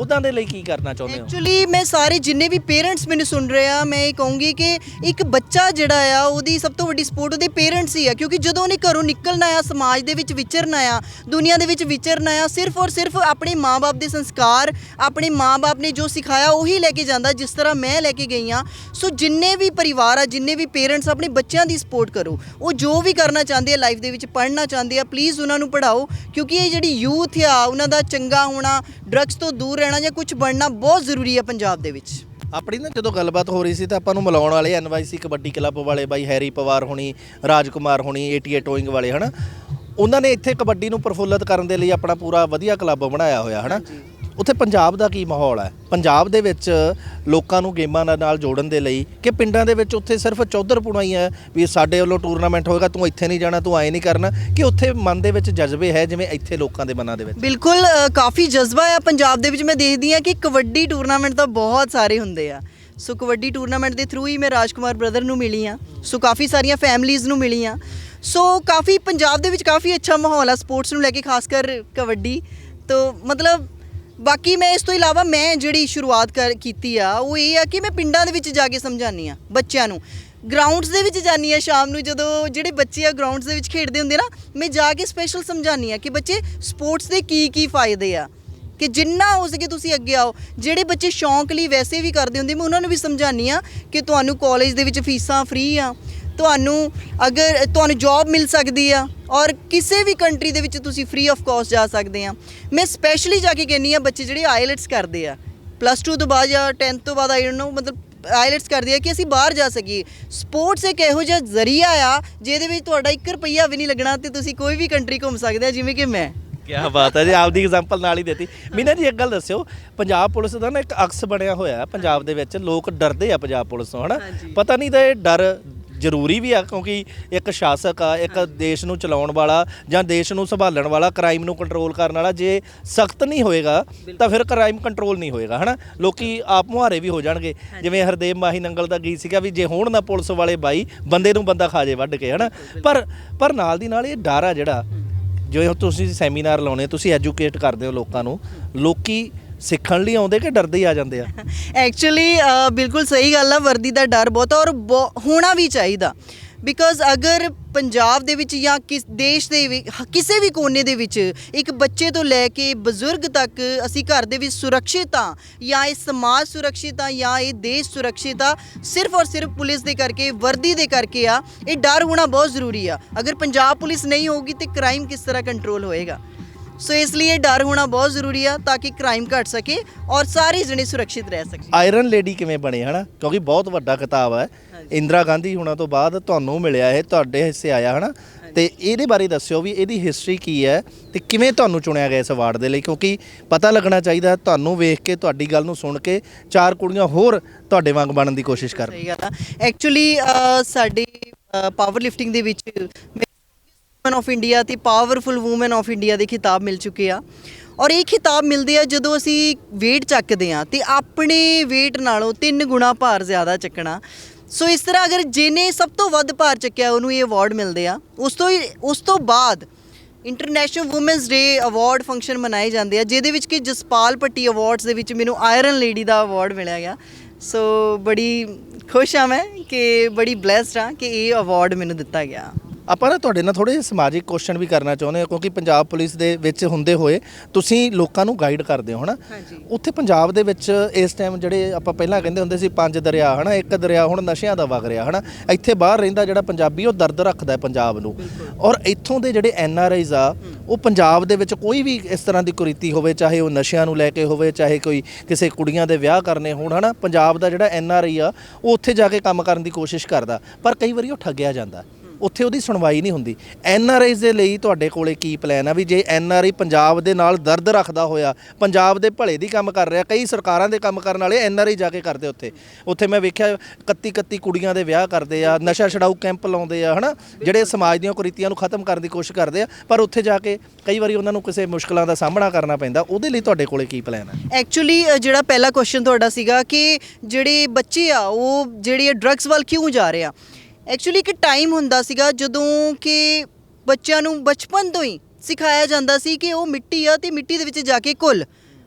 ਉਦਾਂ ਦੇ ਲਈ ਕੀ ਕਰਨਾ ਚਾਹੁੰਦੇ ਹੋ? ਐਕਚੁਅਲੀ ਮੈਂ ਸਾਰੇ ਜਿੰਨੇ ਵੀ ਪੇਰੈਂਟਸ ਮੈਨੂੰ ਸੁਣ ਰਹੇ ਆ, ਮੈਂ ਇਹ ਕਹੂੰਗੀ ਕਿ ਇੱਕ ਬੱਚਾ ਜਿਹੜਾ ਆ, ਉਹਦੀ ਸਭ ਤੋਂ ਵੱਡੀ ਸਪੋਰਟ ਉਹਦੇ ਪੇਰੈਂਟਸ ਹੀ ਆ, ਕਿਉਂਕਿ ਜਦੋਂ ਉਹਨੇ ਘਰੋਂ ਨਿਕਲਣਾ ਆ, ਸਮਾਜ ਦੇ ਵਿੱਚ ਵਿਚਰਨਾ ਆ, ਦੁਨੀਆ ਦੇ ਵਿੱਚ ਵਿਚਰਨਾ ਆ, ਸਿਰਫ ਔਰ ਸਿਰਫ ਆਪਣੇ ਮਾਪੇ ਦੇ ਸੰਸਕਾਰ, ਆਪਣੇ ਮਾਪੇ ਨੇ ਜੋ ਸਿਖਾਇਆ, ਉਹੀ ਲੈ ਕੇ ਜਾਂਦਾ, ਜਿਸ ਤਰ੍ਹਾਂ ਮੈਂ ਲੈ ਕੇ ਗਈ ਆ ਸੋ ਜਿੰਨੇ ਵੀ ਪਰਿਵਾਰ ਆ, ਜਿੰਨੇ ਵੀ ਪੇਰੈਂਟਸ ਆਪਣੇ ਬੱਚਿਆਂ ਦੀ ਸਪੋਰਟ ਕਰੋ। ਉਹ ਜੋ ਵੀ ਕਰਨਾ ਚਾਹੁੰਦੇ ਆ ਲਾਈਫ ਦੇ ਵਿੱਚ ਪੜ੍ਹਨਾ ਚਾਹੁੰਦੇ ਆ ਪਲੀਜ਼ ਉਹਨਾਂ ਨੂੰ ਪੜ੍ਹਾਓ, ਕਿਉਂਕਿ ਇਹ ਜਿਹੜੀ ਯੂਥ ਆ, ਉਹਨਾਂ ਦਾ ਚੰਗਾ ਹੋਣਾ ਡਰੱਗਸ ਤੋਂ ਦੂਰ ਰਹਿਣਾ ਜਾਂ ਕੁਝ ਬਣਨਾ ਬਹੁਤ ਜ਼ਰੂਰੀ ਆ ਪੰਜਾਬ ਦੇ ਵਿੱਚ। ਆਪਣੀ ਨਾ ਜਦੋਂ ਗੱਲਬਾਤ ਹੋ ਰਹੀ ਸੀ ਤਾਂ ਆਪਾਂ ਨੂੰ ਮਿਲਾਉਣ ਵਾਲੇ ਐਨਵਾਈਸੀ ਕਬੱਡੀ ਕਲੱਬ ਵਾਲੇ ਬਾਈ ਹੈਰੀ ਪਵਾਰ ਹੋਣੀ ਰਾਜਕੁਮਾਰ ਹੋਣੀ 88 ਟੋਇੰਗ ਵਾਲੇ ਹਨਾ? ਉਹਨਾਂ ਨੇ ਇੱਥੇ ਕਬੱਡੀ ਨੂੰ ਪ੍ਰਫੁੱਲਤ ਕਰਨ ਦੇ ਲਈ ਆਪਣਾ ਪੂਰਾ ਵਧੀਆ ਕਲੱਬ ਬਣਾਇਆ ਹੋਇਆ ਹਨਾ? ਉੱਥੇ ਪੰਜਾਬ ਦਾ ਕੀ ਮਾਹੌਲ ਹੈ? ਪੰਜਾਬ ਦੇ ਵਿੱਚ ਲੋਕਾਂ ਨੂੰ ਗੇਮਾਂ ਨਾਲ ਜੋੜਨ ਦੇ ਲਈ ਕਿ ਪਿੰਡਾਂ ਦੇ ਵਿੱਚ ਉੱਥੇ ਸਿਰਫ ਚੌਧਰਪੁਣਾ ਹੀ ਹੈ ਵੀ ਸਾਡੇ ਵੱਲੋਂ ਟੂਰਨਾਮੈਂਟ ਹੋਏਗਾ, ਤੂੰ ਇੱਥੇ ਨਹੀਂ ਜਾਣਾ, ਤੂੰ ਐ ਨਹੀਂ ਕਰਨਾ, ਕਿ ਉੱਥੇ ਮਨ ਦੇ ਵਿੱਚ ਜਜ਼ਬੇ ਹੈ ਜਿਵੇਂ ਇੱਥੇ ਲੋਕਾਂ ਦੇ ਮਨਾਂ ਦੇ ਵਿੱਚ? ਬਿਲਕੁਲ ਕਾਫੀ ਜਜ਼ਬਾ ਆ ਪੰਜਾਬ ਦੇ ਵਿੱਚ। ਮੈਂ ਦੇਖਦੀ ਹਾਂ ਕਿ ਕਬੱਡੀ ਟੂਰਨਾਮੈਂਟ ਤਾਂ ਬਹੁਤ ਸਾਰੇ ਹੁੰਦੇ ਆ। ਸੋ ਕਬੱਡੀ ਟੂਰਨਾਮੈਂਟ ਦੇ ਥਰੂ ਹੀ ਮੈਂ ਰਾਜਕੁਮਾਰ ਬ੍ਰਦਰ ਨੂੰ ਮਿਲੀ ਆ ਸੋ ਕਾਫੀ ਸਾਰੀਆਂ ਫੈਮਲੀਆਂ ਨੂੰ ਮਿਲੀ ਆ ਸੋ ਕਾਫੀ ਪੰਜਾਬ ਦੇ ਵਿੱਚ ਕਾਫੀ ਅੱਛਾ ਮਾਹੌਲ ਆ ਸਪੋਰਟਸ ਨੂੰ ਲੈ ਕੇ, ਖਾਸ ਕਰ ਕਬੱਡੀ। ਤੋਂ ਮਤਲਬ ਬਾਕੀ ਮੈਂ ਇਸ ਤੋਂ ਇਲਾਵਾ ਮੈਂ ਜਿਹੜੀ ਸ਼ੁਰੂਆਤ ਕਰ, ਕੀਤੀ ਆ, ਉਹ ਇਹ ਆ ਕਿ ਮੈਂ ਪਿੰਡਾਂ ਦੇ ਵਿੱਚ ਜਾ ਕੇ ਸਮਝਾਉਂਦੀ ਆ ਬੱਚਿਆਂ ਨੂੰ। ਗਰਾਊਂਡਸ ਦੇ ਵਿੱਚ ਜਾਂਦੀ ਆ ਸ਼ਾਮ ਨੂੰ, ਜਦੋਂ ਜਿਹੜੇ ਬੱਚੇ ਆ ਗਰਾਊਂਡਸ ਦੇ ਵਿੱਚ ਖੇਡਦੇ ਹੁੰਦੇ ਨਾ, ਮੈਂ ਜਾ ਕੇ ਸਪੈਸ਼ਲ ਸਮਝਾਉਂਦੀ ਆ ਕਿ ਬੱਚੇ ਸਪੋਰਟਸ ਦੇ ਕੀ ਕੀ ਫਾਇਦੇ ਆ। ਕਿ ਜਿੰਨਾ ਹੋ ਸਕੇ ਤੁਸੀਂ ਅੱਗੇ ਆਓ। ਜਿਹੜੇ ਬੱਚੇ ਸ਼ੌਂਕ ਲਈ ਵੈਸੇ ਵੀ ਕਰਦੇ ਹੁੰਦੇ, ਮੈਂ ਉਹਨਾਂ ਨੂੰ ਵੀ ਸਮਝਾਉਂਦੀ ਆ ਕਿ ਤੁਹਾਨੂੰ ਕਾਲਜ ਦੇ ਵਿੱਚ ਫੀਸਾਂ ਫ੍ਰੀ ਆ। ਤੁਹਾਨੂੰ ਅਗਰ ਤੁਹਾਨੂੰ ਜੌਬ ਮਿਲ ਸਕਦੀ ਆ ਔਰ ਕਿਸੇ ਵੀ ਕੰਟਰੀ ਦੇ ਵਿੱਚ ਤੁਸੀਂ ਫ੍ਰੀ ਆਫ ਕਾਸਟ ਜਾ ਸਕਦੇ ਆ। ਮੈਂ ਸਪੈਸ਼ਲੀ ਜਾ ਕੇ ਕਹਿੰਨੀ ਆ ਬੱਚੇ ਜਿਹੜੇ ਆਈਲੈਟਸ ਕਰਦੇ ਆ। ਪਲੱਸ 2 ਤੋਂ ਬਾਅਦ ਜਾਂ 10th ਤੋਂ ਬਾਅਦ ਆਈ ਡੋਨਟ ਨੋ ਮਤਲਬ ਆਈਲੈਟਸ ਕਰਦੀ ਆ ਕਿ ਅਸੀਂ ਬਾਹਰ ਜਾ ਸਕੀਏ। ਸਪੋਰਟਸ ਇੱਕ ਇਹੋ ਜਿਹਾ ਜ਼ਰੀਆ ਆ, ਜਿਹਦੇ ਵਿੱਚ ਤੁਹਾਡਾ 1 ਰੁਪਈਆ ਵੀ ਨਹੀਂ ਲੱਗਣਾ ਤੇ ਤੁਸੀਂ ਕੋਈ ਵੀ ਕੰਟਰੀ ਘੁੰਮ ਸਕਦੇ ਆ, ਜਿਵੇਂ ਕਿ ਮੈਂ। ਕੀ ਬਾਤ ਹੈ ਜੀ ਆਪਦੀ ਐਗਜ਼ਾਮਪਲ ਨਾਲ ਹੀ ਦਿੱਤੀ। ਮੀਨਾ ਜੀ ਇੱਕ ਗੱਲ ਦੱਸਿਓ ਪੰਜਾਬ ਪੁਲਿਸ ਦਾ ਨਾ ਇੱਕ ਅਕਸ ਬਣਿਆ ਹੋਇਆ ਹੈ ਪੰਜਾਬ ਦੇ ਵਿੱਚ ਲੋਕ ਡਰਦੇ ਆ ਪੰਜਾਬ ਪੁਲਿਸ ਤੋਂ ਹਨਾ। ਪਤਾ ਨਹੀਂ ਤਾਂ ਇਹ ਡਰ ਜ਼ਰੂਰੀ ਵੀ ਆ ਕਿਉਂਕਿ ਇੱਕ ਸ਼ਾਸਕ ਆ ਇੱਕ ਦੇਸ਼ ਨੂੰ ਚਲਾਉਣ ਵਾਲਾ ਜਾਂ ਦੇਸ਼ ਨੂੰ ਸੰਭਾਲਣ ਵਾਲਾ ਕ੍ਰਾਈਮ ਨੂੰ ਕੰਟਰੋਲ ਕਰਨ ਵਾਲਾ ਜੇ ਸਖਤ ਨਹੀਂ ਹੋਏਗਾ ਤਾਂ ਫਿਰ ਕ੍ਰਾਈਮ ਕੰਟਰੋਲ ਨਹੀਂ ਹੋਏਗਾ ਹਨਾ? ਲੋਕੀ ਆਪ ਮੁਹਾਰੇ ਵੀ ਹੋ ਜਾਣਗੇ। ਜਿਵੇਂ ਹਰਦੇਵ ਮਾਹੀ ਨੰਗਲ ਦਾ ਗੀਤ ਸੀਗਾ ਵੀ ਜੇ ਹੋਣ ਨਾ ਪੁਲਿਸ ਵਾਲੇ ਬਾਈ ਬੰਦੇ ਨੂੰ ਬੰਦਾ ਖਾ ਜੇ ਵੱਢ ਕੇ ਹਨਾ? ਪਰ ਪਰ ਨਾਲ ਦੀ ਨਾਲ ਇਹ ਡਰ ਆ ਜਿਹੜਾ ਜਿਵੇਂ ਤੁਸੀਂ ਸੈਮੀਨਾਰ ਲਾਉਣੇ, ਤੁਸੀਂ ਐਜੂਕੇਟ ਕਰਦੇ ਹੋ ਲੋਕਾਂ ਨੂੰ, ਲੋਕੀ ਸਿੱਖਣ ਲਈ ਆਉਂਦੇ ਕਿ ਡਰਦੇ ਹੀ ਆ ਜਾਂਦੇ ਆ? ਐਕਚੁਅਲੀ ਬਿਲਕੁਲ ਸਹੀ ਗੱਲ ਆ, ਵਰਦੀ ਦਾ ਡਰ ਬਹੁਤ ਔਰ ਬਹੁ- ਹੋਣਾ ਵੀ ਚਾਹੀਦਾ। ਬਿਕਾਜ਼ ਅਗਰ ਪੰਜਾਬ ਦੇ ਵਿੱਚ ਜਾਂ ਕਿਸ ਦੇਸ਼ ਦੇ ਕਿਸੇ ਵੀ ਕੋਨੇ ਦੇ ਵਿੱਚ ਇੱਕ ਬੱਚੇ ਤੋਂ ਲੈ ਕੇ ਬਜ਼ੁਰਗ ਤੱਕ ਅਸੀਂ ਘਰ ਦੇ ਵਿੱਚ ਸੁਰੱਖਿਅਤ ਹਾਂ, ਜਾਂ ਇਹ ਸਮਾਜ ਸੁਰੱਖਿਅਤ ਆ ਜਾਂ ਇਹ ਦੇਸ਼ ਸੁਰੱਖਿਅਤ ਆ, ਸਿਰਫ ਔਰ ਸਿਰਫ ਪੁਲਿਸ ਦੇ ਕਰਕੇ, ਵਰਦੀ ਦੇ ਕਰਕੇ ਆ, ਇਹ ਡਰ ਹੋਣਾ ਬਹੁਤ ਜ਼ਰੂਰੀ ਆ। ਅਗਰ ਪੰਜਾਬ ਪੁਲਿਸ ਨਹੀਂ ਹੋਊਗੀ ਤੇ ਕ੍ਰਾਈਮ ਕਿਸ ਤਰ੍ਹਾਂ ਕੰਟਰੋਲ ਹੋਏਗਾ? ਸੋ ਇਸ ਲਈ ਇਹ ਡਰ ਹੋਣਾ ਬਹੁਤ ਜ਼ਰੂਰੀ ਆ ਤਾਂ ਕਿ ਕ੍ਰਾਈਮ ਘਟ ਸਕੇ ਔਰ ਸਾਰੇ ਜਣੇ ਸੁਰੱਖਿਅਤ ਰਹਿ ਸਕਣ। ਆਇਰਨ ਲੇਡੀ ਕਿਵੇਂ ਬਣੇ ਹਨਾ? ਕਿਉਂਕਿ ਬਹੁਤ ਵੱਡਾ ਕਿਤਾਬ ਹੈ ਇੰਦਰਾ ਗਾਂਧੀ ਹੁਣਾਂ ਤੋਂ ਬਾਅਦ ਤੁਹਾਨੂੰ ਮਿਲਿਆ ਇਹ ਤੁਹਾਡੇ ਹਿੱਸੇ ਆਇਆ ਹਨਾ? ਤੇ ਇਹਦੇ ਬਾਰੇ ਦੱਸਿਓ ਵੀ ਇਹਦੀ ਹਿਸਟਰੀ ਕੀ ਹੈ ਤੇ ਕਿਵੇਂ ਤੁਹਾਨੂੰ ਚੁਣਿਆ ਗਿਆ ਇਸ ਅਵਾਰਡ ਦੇ ਲਈ? ਕਿਉਂਕਿ ਪਤਾ ਲੱਗਣਾ ਚਾਹੀਦਾ ਤੁਹਾਨੂੰ ਵੇਖ ਕੇ ਤੁਹਾਡੀ ਗੱਲ ਨੂੰ ਸੁਣ ਕੇ ਚਾਰ ਕੁੜੀਆਂ ਹੋਰ ਤੁਹਾਡੇ ਵਾਂਗ ਬਣਨ ਦੀ ਕੋਸ਼ਿਸ਼ ਕਰਨ ਸਹੀ ਗੱਲ ਆ। ਐਕਚੁਅਲੀ ਸਾਡੀ ਪਾਵਰ ਲਿਫਟਿੰਗ ਦੇ ਵਿੱਚ ਵੂਮਨ ਆਫ ਇੰਡੀਆ ਤੇ ਪਾਵਰਫੁਲ ਵੂਮਨ ਆਫ ਇੰਡੀਆ ਦੇ ਖਿਤਾਬ ਮਿਲ ਚੁੱਕੇ ਆ। ਔਰ ਇਹ ਖਿਤਾਬ ਮਿਲਦੇ ਆ ਜਦੋਂ ਅਸੀਂ weight ਚੱਕਦੇ ਆ ਤੇ ਆਪਣੇ weight ਨਾਲੋਂ 3 ਗੁਣਾ ਭਾਰ ਜ਼ਿਆਦਾ ਚੱਕਣਾ। ਸੋ ਇਸ ਤਰ੍ਹਾਂ ਅਗਰ ਜਿਹਨੇ ਸਭ ਤੋਂ ਵੱਧ ਭਾਰ ਚੱਕਿਆ, ਉਹਨੂੰ ਇਹ ਅਵਾਰਡ ਮਿਲਦੇ ਆ। ਉਸ ਤੋਂ ਹੀ- ਉਸ ਤੋਂ ਬਾਅਦ international women's day award function ਮਨਾਏ ਜਾਂਦੇ ਆ, ਜਿਹਦੇ ਵਿੱਚ ਕਿ ਜਸਪਾਲ ਪੱਟੀ ਅਵਾਰਡਸ ਦੇ ਵਿੱਚ ਮੈਨੂੰ ਆਇਰਨ ਲੇਡੀ ਦਾ ਅਵਾਰਡ ਮਿਲਿਆ ਗਿਆ ਸੋ ਬੜੀ ਖੁਸ਼ ਹਾਂ ਮੈਂ ਕਿ ਬੜੀ ਬlesed ਹਾਂ ਕਿ ਇਹ ਅਵਾਰਡ ਮੈਨੂੰ ਦਿੱਤਾ ਗਿਆ। ਆਪਾਂ ਨਾ ਤੁਹਾਡੇ ਨਾਲ ਥੋੜੇ ਸਮਾਜਿਕ ਕੁਐਸਚਨ ਵੀ ਕਰਨਾ ਚਾਹੁੰਦੇ ਹਾਂ ਕਿਉਂਕਿ ਪੰਜਾਬ ਪੁਲਿਸ ਦੇ ਵਿੱਚ ਹੁੰਦੇ ਹੋਏ ਤੁਸੀਂ ਲੋਕਾਂ ਨੂੰ ਗਾਈਡ ਕਰਦੇ ਹੋ ਹਨਾ? ਉੱਥੇ ਪੰਜਾਬ ਦੇ ਵਿੱਚ ਇਸ ਟਾਈਮ ਜਿਹੜੇ ਆਪਾਂ ਪਹਿਲਾਂ ਕਹਿੰਦੇ ਹੁੰਦੇ ਸੀ ਪੰਜ ਦਰਿਆ ਹਨਾ? ਇੱਕ ਦਰਿਆ ਹੁਣ ਨਸ਼ਿਆਂ ਦਾ ਵਗ ਰਿਹਾ ਹਨਾ? ਇੱਥੇ ਬਾਹਰ ਰਹਿੰਦਾ ਜਿਹੜਾ ਪੰਜਾਬੀ ਉਹ ਦਰਦ ਰੱਖਦਾ ਹੈ ਪੰਜਾਬ ਨੂੰ। ਔਰ ਇੱਥੋਂ ਦੇ ਜਿਹੜੇ ਐਨ ਆਰ ਆਈਜ਼ ਆ ਉਹ ਪੰਜਾਬ ਦੇ ਵਿੱਚ ਕੋਈ ਵੀ ਇਸ ਤਰ੍ਹਾਂ ਦੀ ਕੁਰੀਤੀ ਹੋਵੇ ਚਾਹੇ ਉਹ ਨਸ਼ਿਆਂ ਨੂੰ ਲੈ ਕੇ ਹੋਵੇ ਚਾਹੇ ਕੋਈ ਕਿਸੇ ਕੁੜੀਆਂ ਦੇ ਵਿਆਹ ਕਰਨੇ ਹੋਣ ਹਨਾ? ਪੰਜਾਬ ਦਾ ਜਿਹੜਾ ਐਨ ਆਰ ਆਈ ਆ ਉਹ ਉੱਥੇ ਜਾ ਕੇ ਕੰਮ ਕਰਨ ਦੀ ਕੋਸ਼ਿਸ਼ ਕਰਦਾ ਪਰ ਕਈ ਵਾਰੀ ਉਹ ਠੱਗਿਆ ਜਾਂਦਾ। ਉੱਥੇ ਉਹਦੀ ਸੁਣਵਾਈ ਨਹੀਂ ਹੁੰਦੀ। ਐਨ ਆਰ ਆਈਜ਼ ਦੇ ਲਈ ਤੁਹਾਡੇ ਕੋਲੇ ਕੀ ਪਲਾਨ ਆ ਵੀ ਜੇ ਐਨ ਆਰ ਆਈ ਪੰਜਾਬ ਦੇ ਨਾਲ ਦਰਦ ਰੱਖਦਾ ਹੋਇਆ, ਪੰਜਾਬ ਦੇ ਭਲੇ ਦੀ ਕੰਮ ਕਰ ਰਿਹਾ, ਕਈ ਸਰਕਾਰਾਂ ਦੇ ਕੰਮ ਕਰਨ ਵਾਲੇ ਐਨ ਆਰ ਆਈ ਜਾ ਕੇ ਕਰਦੇ ਉੱਥੇ। ਉੱਥੇ ਮੈਂ ਵੇਖਿਆ 31 31 ਕੁੜੀਆਂ ਦੇ ਵਿਆਹ ਕਰਦੇ ਆ, ਨਸ਼ਾ ਛਡਾਊ ਕੈਂਪ ਲਾਉਂਦੇ ਆ, ਹਨਾ? ਜਿਹੜੇ ਸਮਾਜ ਦੀਆਂ ਕੁਰੀਤੀਆਂ ਨੂੰ ਖਤਮ ਕਰਨ ਦੀ ਕੋਸ਼ਿਸ਼ ਕਰਦੇ ਆ, ਪਰ ਉੱਥੇ ਜਾ ਕੇ ਕਈ ਵਾਰੀ ਉਹਨਾਂ ਨੂੰ ਕਿਸੇ ਮੁਸ਼ਕਲਾਂ ਦਾ ਸਾਹਮਣਾ ਕਰਨਾ ਪੈਂਦਾ। ਉਹਦੇ ਲਈ ਤੁਹਾਡੇ ਕੋਲੇ ਕੀ ਪਲਾਨ ਆ? ਐਕਚੁਅਲੀ ਜਿਹੜਾ ਪਹਿਲਾ ਕੁਐਸਚਨ ਤੁਹਾਡਾ ਸੀਗਾ ਕਿ ਜਿਹੜੇ ਬੱਚੇ ਆ, ਉਹ ਜਿਹੜੇ ਡਰੱਗਸ ਵੱਲ ਕਿਉਂ ਜਾ ਰਹੇ? ਆ ਐਕਚੁਅਲੀ ਇੱਕ ਟਾਈਮ ਹੁੰਦਾ ਸੀਗਾ ਜਦੋਂ ਕਿ ਬੱਚਿਆਂ ਨੂੰ ਬਚਪਨ ਤੋਂ ਹੀ ਸਿਖਾਇਆ ਜਾਂਦਾ ਸੀ ਕਿ ਉਹ ਮਿੱਟੀ ਆ ਤੇ ਮਿੱਟੀ ਦੇ ਵਿੱਚ ਜਾ ਕੇ ਘੁਲ।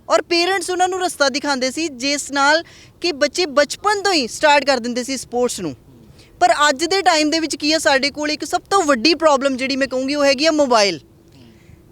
ਔਰ ਪੇਰੈਂਟਸ ਉਹਨਾਂ ਨੂੰ ਰਸਤਾ ਦਿਖਾਉਂਦੇ ਸੀ, ਜਿਸ ਨਾਲ ਕਿ ਬੱਚੇ ਬਚਪਨ ਤੋਂ ਹੀ ਸਟਾਰਟ ਕਰ ਦਿੰਦੇ ਸੀ ਸਪੋਰਟਸ ਨੂੰ। ਪਰ ਅੱਜ ਦੇ ਟਾਈਮ ਦੇ ਵਿੱਚ ਕੀ ਆ, ਸਾਡੇ ਕੋਲ ਇੱਕ ਸਭ ਤੋਂ ਵੱਡੀ ਪ੍ਰੋਬਲਮ ਜਿਹੜੀ ਮੈਂ ਕਹੂੰਗੀ, ਉਹ ਹੈਗੀ ਆ ਮੋਬਾਈਲ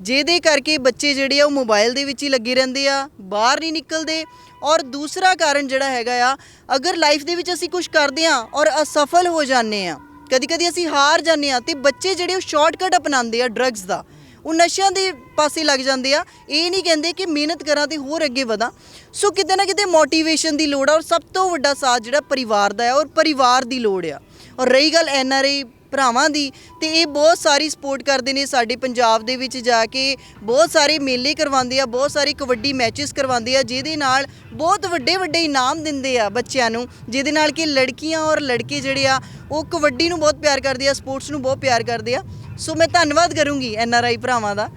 ਜਿਹਦੇ ਕਰਕੇ ਬੱਚੇ ਜਿਹੜੇ ਆ ਉਹ ਮੋਬਾਈਲ ਦੇ ਵਿੱਚ ਹੀ ਲੱਗੇ ਰਹਿੰਦੇ ਆ, ਬਾਹਰ ਨਹੀਂ ਨਿਕਲਦੇ। ਔਰ ਦੂਸਰਾ ਕਾਰਨ ਜਿਹੜਾ ਹੈਗਾ ਆ, ਅਗਰ ਲਾਈਫ ਦੇ ਵਿੱਚ ਅਸੀਂ ਕੁਝ ਕਰਦੇ ਆ ਔਰ ਅਸਫਲ ਹੋ ਜਾਂਦੇ ਆ ਕਦੀ ਕਦੀ ਅਸੀਂ ਹਾਰ ਜਾਂਦੇ ਆ ਤੇ ਬੱਚੇ ਜਿਹੜੇ ਉਹ ਸ਼ਾਰਟਕਟ ਅਪਣਾਉਂਦੇ ਆ ਡਰੱਗਸ ਦਾ, ਉਹ ਨਸ਼ਿਆਂ ਦੇ ਪਾਸੇ ਲੱਗ ਜਾਂਦੇ ਆ। ਇਹ ਨਹੀਂ ਕਹਿੰਦੇ ਕਿ ਮਿਹਨਤ ਕਰਾਂ ਤੇ ਹੋਰ ਅੱਗੇ ਵਧਾਂ। ਸੋ ਕਿਤੇ ਨਾ ਕਿਤੇ ਮੋਟੀਵੇਸ਼ਨ ਦੀ ਲੋੜ ਆ ਔਰ ਸਭ ਤੋਂ ਵੱਡਾ ਸਾਥ ਜਿਹੜਾ ਪਰਿਵਾਰ ਦਾ ਹੈ ਔਰ ਪਰਿਵਾਰ ਦੀ ਲੋੜ ਆ। ਔਰ ਰਹੀ ਗੱਲ ਐਨ ਆਰ ਆਈ ਭਰਾਵਾਂ ਦੀ ਤੇ ਇਹ ਬਹੁਤ ਸਾਰੀ ਸਪੋਰਟ ਕਰਦੇ ਨੇ ਸਾਡੇ ਪੰਜਾਬ ਦੇ ਵਿੱਚ ਜਾ ਕੇ। ਬਹੁਤ ਸਾਰੇ ਮੇਲੇ ਕਰਵਾਉਂਦੇ ਆ, ਬਹੁਤ ਸਾਰੇ ਕਬੱਡੀ ਮੈਚਸ ਕਰਵਾਉਂਦੇ ਆ, ਜਿਹਦੇ ਨਾਲ ਬਹੁਤ ਵੱਡੇ ਵੱਡੇ ਇਨਾਮ ਦਿੰਦੇ ਆ ਬੱਚਿਆਂ ਨੂੰ, ਜਿਹਦੇ ਨਾਲ ਕਿ ਲੜਕੀਆਂ ਔਰ ਲੜਕੇ ਜਿਹੜੇ ਆ, ਉਹ ਕਬੱਡੀ ਨੂੰ ਬਹੁਤ ਪਿਆਰ ਕਰਦੇ ਆ, ਸਪੋਰਟਸ ਨੂੰ ਬਹੁਤ ਪਿਆਰ ਕਰਦੇ ਆ। ਸੋ ਮੈਂ ਧੰਨਵਾਦ ਕਰੂੰਗੀ ਐਨ ਆਰ ਆਈ ਭਰਾਵਾਂ ਦਾ,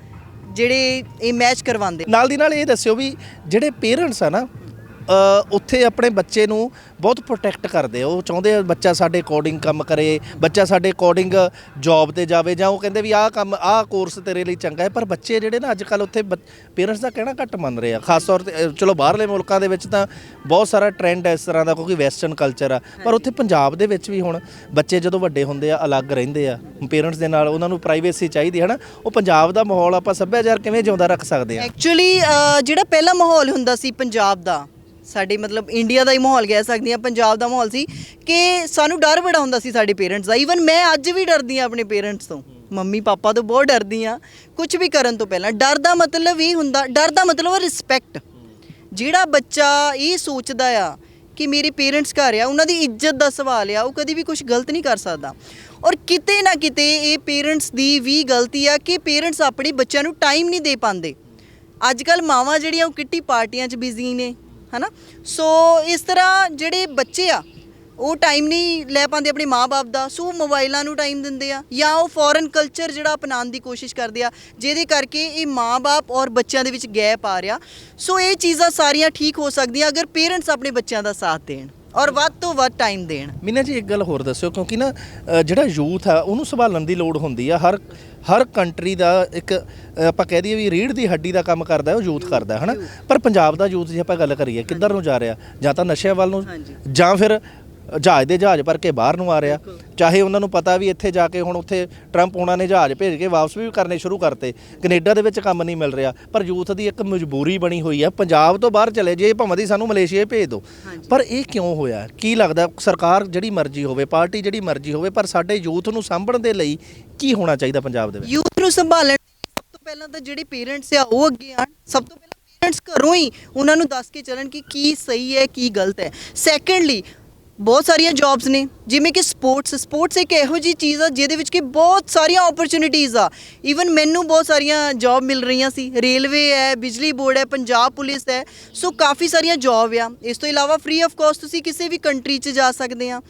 ਜਿਹੜੇ ਇਹ ਮੈਚ ਕਰਵਾਉਂਦੇ। ਨਾਲ ਦੀ ਨਾਲ ਇਹ ਦੱਸਿਓ ਵੀ ਜਿਹੜੇ ਪੇਰੈਂਟਸ ਆ ਨਾ ਉੱਥੇ ਆਪਣੇ ਬੱਚੇ ਨੂੰ ਬਹੁਤ ਪ੍ਰੋਟੈਕਟ ਕਰਦੇ ਆ। ਉਹ ਚਾਹੁੰਦੇ ਆ ਬੱਚਾ ਸਾਡੇ ਅਕੋਰਡਿੰਗ ਕੰਮ ਕਰੇ ਬੱਚਾ ਸਾਡੇ ਅਕੋਰਡਿੰਗ ਜੌਬ ਤੇ ਜਾਵੇ ਜਾਂ ਉਹ ਕਹਿੰਦੇ ਵੀ ਆਹ ਕੰਮ ਆਹ ਕੋਰਸ ਤੇਰੇ ਲਈ ਚੰਗਾ ਹੈ। ਪਰ ਬੱਚੇ ਜਿਹੜੇ ਨਾ ਅੱਜ ਕੱਲ ਉੱਥੇ ਪੇਰੈਂਟਸ ਦਾ ਕਹਿਣਾ ਘੱਟ ਮੰਨ ਰਹੇ ਆ। ਖਾਸ ਤੌਰ ਤੇ ਚਲੋ ਬਾਹਰਲੇ ਮੁਲਕਾਂ ਦੇ ਵਿੱਚ ਤਾਂ ਬਹੁਤ ਸਾਰਾ ਟ੍ਰੈਂਡ ਹੈ ਇਸ ਤਰ੍ਹਾਂ ਦਾ ਕਿਉਂਕਿ ਵੈਸਟਰਨ ਕਲਚਰ ਆ। ਪਰ ਉੱਥੇ ਪੰਜਾਬ ਦੇ ਵਿੱਚ ਵੀ ਹੁਣ ਬੱਚੇ ਜਦੋਂ ਵੱਡੇ ਹੁੰਦੇ ਆ ਅਲੱਗ ਰਹਿੰਦੇ ਆ। ਪੇਰੈਂਟਸ ਦੇ ਨਾਲ ਉਹਨਾਂ ਨੂੰ ਪ੍ਰਾਈਵੇਸੀ ਚਾਹੀਦੀ ਹੈ ਨਾ। ਉਹ ਪੰਜਾਬ ਦਾ ਮਾਹੌਲ ਆਪਾਂ ਸੱਭਿਆਚਾਰ ਕਿਵੇਂ ਜਿਉਂਦਾ ਰੱਖ ਸਕਦੇ ਆ? ਐਕਚੁਅਲੀ ਜਿਹੜਾ ਪਹਿਲਾ ਮਾਹੌਲ ਹੁੰਦਾ ਸੀ ਪੰਜਾਬ ਦਾ ਸਾਡੇ ਮਤਲਬ ਇੰਡੀਆ ਦਾ ਹੀ ਮਾਹੌਲ ਕਹਿ ਸਕਦੀ ਆ ਪੰਜਾਬ ਦਾ ਮਾਹੌਲ ਸੀ ਕਿ ਸਾਨੂੰ ਡਰ ਬੜਾ ਹੁੰਦਾ ਸੀ ਸਾਡੇ ਪੇਰੈਂਟਸ ਦਾ। ਈਵਨ ਮੈਂ ਅੱਜ ਵੀ ਡਰਦੀ ਆ ਆਪਣੇ ਪੇਰੈਂਟਸ ਤੋਂ। ਮੰਮੀ ਪਾਪਾ ਤੋਂ ਬਹੁਤ ਡਰਦੀ ਆ ਕੁਝ ਵੀ ਕਰਨ ਤੋਂ ਪਹਿਲਾਂ। ਡਰ ਦਾ ਮਤਲਬ ਇਹ ਹੁੰਦਾ, ਡਰ ਦਾ ਮਤਲਬ ਰਿਸਪੈਕਟ ਜਿਹੜਾ ਬੱਚਾ ਇਹ ਸੋਚਦਾ ਆ ਕਿ ਮੇਰੇ ਪੇਰੈਂਟਸ ਘਰ ਆ, ਉਹਨਾਂ ਦੀ ਇੱਜ਼ਤ ਦਾ ਸਵਾਲ ਆ, ਉਹ ਕਦੀ ਵੀ ਕੁਝ ਗਲਤ ਨਹੀਂ ਕਰ ਸਕਦਾ। ਔਰ ਕਿਤੇ ਨਾ ਕਿਤੇ ਇਹ ਪੇਰੈਂਟਸ ਦੀ ਵੀ ਗਲਤੀ ਆ ਕਿ ਪੇਰੈਂਟਸ ਆਪਣੇ ਬੱਚਿਆਂ ਨੂੰ ਟਾਈਮ ਨਹੀਂ ਦੇ ਪਾਉਂਦੇ। ਅੱਜ ਕੱਲ ਮਾਵਾਂ ਜਿਹੜੀਆਂ, ਉਹ ਕਿੱਟੀ ਪਾਰਟੀਆਂ 'ਚ ਬਿਜ਼ੀ ਨੇ। ਹਨਾ? ਸੋ ਇਸ ਤਰ੍ਹਾਂ ਜਿਹੜੇ ਬੱਚੇ ਆ, ਉਹ ਟਾਈਮ ਨਹੀਂ ਲੈ ਪਾਉਂਦੇ ਆਪਣੇ ਮਾਪੇ ਦਾ। ਸੋ ਉਹ ਮੋਬਾਈਲਾਂ ਨੂੰ ਟਾਈਮ ਦਿੰਦੇ ਆ ਜਾਂ ਉਹ ਫੋਰਨ ਕਲਚਰ ਜਿਹੜਾ ਅਪਣਾਉਣ ਦੀ ਕੋਸ਼ਿਸ਼ ਕਰਦੇ ਆ, ਜਿਹਦੇ ਕਰਕੇ ਇਹ ਮਾਪੇ ਔਰ ਬੱਚਿਆਂ ਦੇ ਵਿੱਚ ਗੈਪ ਆ ਰਿਹਾ। ਸੋ ਇਹ ਚੀਜ਼ਾਂ ਸਾਰੀਆਂ ਠੀਕ ਹੋ ਸਕਦੀਆਂ ਅਗਰ ਪੇਰੈਂਟਸ ਆਪਣੇ ਬੱਚਿਆਂ ਦਾ ਸਾਥ ਦੇਣ। ਔਰ ਵੱਧ ਤੋਂ ਵੱਧ ਟਾਈਮ ਦੇਣ। ਮੀਨਾ ਜੀ ਇੱਕ ਗੱਲ ਹੋਰ ਦੱਸਿਓ ਕਿਉਂਕਿ ਨਾ ਅ, ਜਿਹੜਾ ਯੂਥ ਆ ਉਹਨੂੰ ਸੰਭਾਲਣ ਦੀ ਲੋੜ ਹੁੰਦੀ ਆ। ਹਰ ਹਰ ਕੰਟਰੀ ਦਾ ਇੱਕ ਅ, ਆਪਾਂ ਕਹਿ ਦਈਏ ਵੀ ਰੀੜ ਦੀ ਹੱਡੀ ਦਾ ਕੰਮ ਕਰਦਾ ਉਹ ਯੂਥ ਕਰਦਾ ਹਨਾ? ਪਰ ਪੰਜਾਬ ਦਾ ਯੂਥ ਜੇ ਆਪਾਂ ਗੱਲ ਕਰੀਏ ਕਿੱਧਰ ਨੂੰ ਜਾ ਰਿਹਾ? ਜਾਂ ਤਾਂ ਨਸ਼ਿਆਂ ਵੱਲ ਨੂੰ। ਜਾਂ ਫਿਰ ਜਹਾਜ਼ ਦੇ ਜਹਾਜ਼ ਭਰ ਕੇ ਬਾਹਰ ਨੂੰ ਆ ਰਿਹਾ। ਚਾਹੇ ਉਹਨਾਂ ਨੂੰ ਪਤਾ ਵੀ ਇੱਥੇ ਜਾ ਕੇ ਹੁਣ ਉੱਥੇ ਟਰੰਪ ਉਹਨਾਂ ਨੇ ਜਹਾਜ਼ ਭੇਜ ਕੇ ਵਾਪਸ ਵੀ ਕਰਨੇ ਸ਼ੁਰੂ ਕਰਤੇ। ਕੈਨੇਡਾ ਦੇ ਵਿੱਚ ਕੰਮ ਨਹੀਂ ਮਿਲ ਰਿਹਾ। ਪਰ ਯੂਥ ਦੀ ਇੱਕ ਮਜਬੂਰੀ ਬਣੀ ਹੋਈ ਆ ਪੰਜਾਬ ਤੋਂ ਬਾਹਰ ਚਲੇ ਜੇ ਭਾਵੇਂ ਦੀ ਸਾਨੂੰ ਮਲੇਸ਼ੀਆ ਹੀ ਭੇਜ ਦਿਓ ਪਰ ਇਹ ਕਿਉਂ ਹੋਇਆ? ਕੀ ਲੱਗਦਾ ਸਰਕਾਰ ਜਿਹੜੀ ਮਰਜ਼ੀ ਹੋਵੇ ਪਾਰਟੀ ਜਿਹੜੀ ਮਰਜ਼ੀ ਹੋਵੇ ਪਰ ਸਾਡੇ ਯੂਥ ਨੂੰ ਸਾਂਭਣ ਦੇ ਲਈ ਕੀ ਹੋਣਾ ਚਾਹੀਦਾ ਪੰਜਾਬ ਦੇ ਵਿੱਚ? ਯੂਥ ਨੂੰ ਸੰਭਾਲਣ ਸਭ ਤੋਂ ਪਹਿਲਾਂ ਤਾਂ ਜਿਹੜੇ ਪੇਰੈਂਟਸ ਆ ਉਹ ਅੱਗੇ ਆਣ ਸਭ ਤੋਂ ਪਹਿਲਾਂ ਪੇਰੈਂਟਸ ਘਰੋਂ ਹੀ ਉਹਨਾਂ ਨੂੰ ਦੱਸ ਕੇ ਚੱਲਣ ਕਿ ਕੀ ਸਹੀ ਹੈ ਕੀ ਗਲਤ ਹੈ। ਸੈਕੰਡਲੀ ਬਹੁਤ ਸਾਰੀਆਂ ਜੌਬਸ ਨੇ, ਜਿਵੇਂ ਕਿ ਸਪੋਰਟਸ ਸਪੋਰਟਸ ਇੱਕ ਇਹੋ ਜੀ ਚੀਜ਼ ਆ ਜਿਹਦੇ ਵਿੱਚ ਕਿ ਬਹੁਤ ਸਾਰੀਆਂ ਓਪਰਚ्युनिटीज ਆ। ਈਵਨ ਮੈਨੂੰ ਬਹੁਤ ਸਾਰੀਆਂ ਜੌਬ ਮਿਲ ਰਹੀਆਂ ਸੀ। ਰੇਲਵੇ ਹੈ, ਬਿਜਲੀ ਬੋਰਡ ਹੈ, ਪੰਜਾਬ ਪੁਲਿਸ ਹੈ ਸੋ ਕਾਫੀ ਸਾਰੀਆਂ ਜੌਬ ਆ। ਇਸ ਤੋਂ ਇਲਾਵਾ ਫ੍ਰੀ ਆਫ ਕਾਸਟ ਤੁਸੀਂ ਕਿਸੇ ਵੀ ਕੰਟਰੀ 'ਚ ਜਾ ਸਕਦੇ ਆ।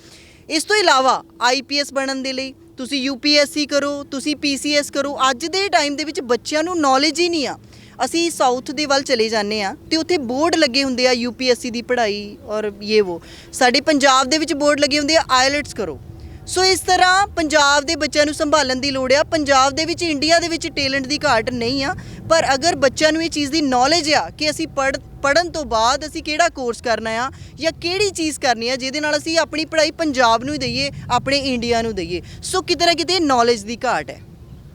ਇਸ ਤੋਂ ਇਲਾਵਾ ਆਈਪੀਐਸ ਬਣਨ ਦੇ ਲਈ ਤੁਸੀਂ ਯੂਪੀਐਸਸੀ ਕਰੋ, ਤੁਸੀਂ ਪੀਸੀਐਸ ਕਰੋ। ਅੱਜ ਦੇ ਟਾਈਮ ਦੇ ਵਿੱਚ ਬੱਚਿਆਂ ਨੂੰ ਨੌਲੇਜ ਹੀ ਨਹੀਂ ਆ। ਅਸੀਂ ਸਾਊਥ ਦੇ ਵੱਲ ਚਲੇ ਜਾਂਦੇ ਆ ਤੇ ਉੱਥੇ ਬੋਰਡ ਲੱਗੇ ਹੁੰਦੇ ਆ ਯੂਪੀਐਸਸੀ ਦੀ ਪੜ੍ਹਾਈ ਔਰ ਇਹ ਉਹ ਸਾਡੇ ਪੰਜਾਬ ਦੇ ਵਿੱਚ ਬੋਰਡ ਲੱਗੇ ਹੁੰਦੇ ਆ ਆਇਲਟਸ ਕਰੋ। ਸੋ ਇਸ ਤਰ੍ਹਾਂ ਪੰਜਾਬ ਦੇ ਬੱਚਿਆਂ ਨੂੰ ਸੰਭਾਲਣ ਦੀ ਲੋੜ ਆ। ਪੰਜਾਬ ਦੇ ਵਿੱਚ ਇੰਡੀਆ ਦੇ ਵਿੱਚ ਟੈਲੈਂਟ ਦੀ ਘਾਟ ਨਹੀਂ ਆ। ਪਰ ਅਗਰ ਬੱਚਿਆਂ ਨੂੰ ਇਹ ਚੀਜ਼ ਦੀ ਨੌਲੇਜ ਆ ਕਿ ਅਸੀਂ ਪੜ੍ਹ ਪੜਨ ਤੋਂ ਬਾਅਦ ਅਸੀਂ ਕਿਹੜਾ ਕੋਰਸ ਕਰਨਾ ਆ ਜਾਂ ਕਿਹੜੀ ਚੀਜ਼ ਕਰਨੀ ਆ ਜਿਹਦੇ ਨਾਲ ਅਸੀਂ ਆਪਣੀ ਪੜ੍ਹਾਈ ਪੰਜਾਬ ਨੂੰ ਹੀ ਦਈਏ, ਆਪਣੇ ਇੰਡੀਆ ਨੂੰ ਦਈਏ। ਸੋ ਕਿਤੇ ਨਾ ਕਿਤੇ ਨੌਲੇਜ ਦੀ ਘਾਟ ਹੈ।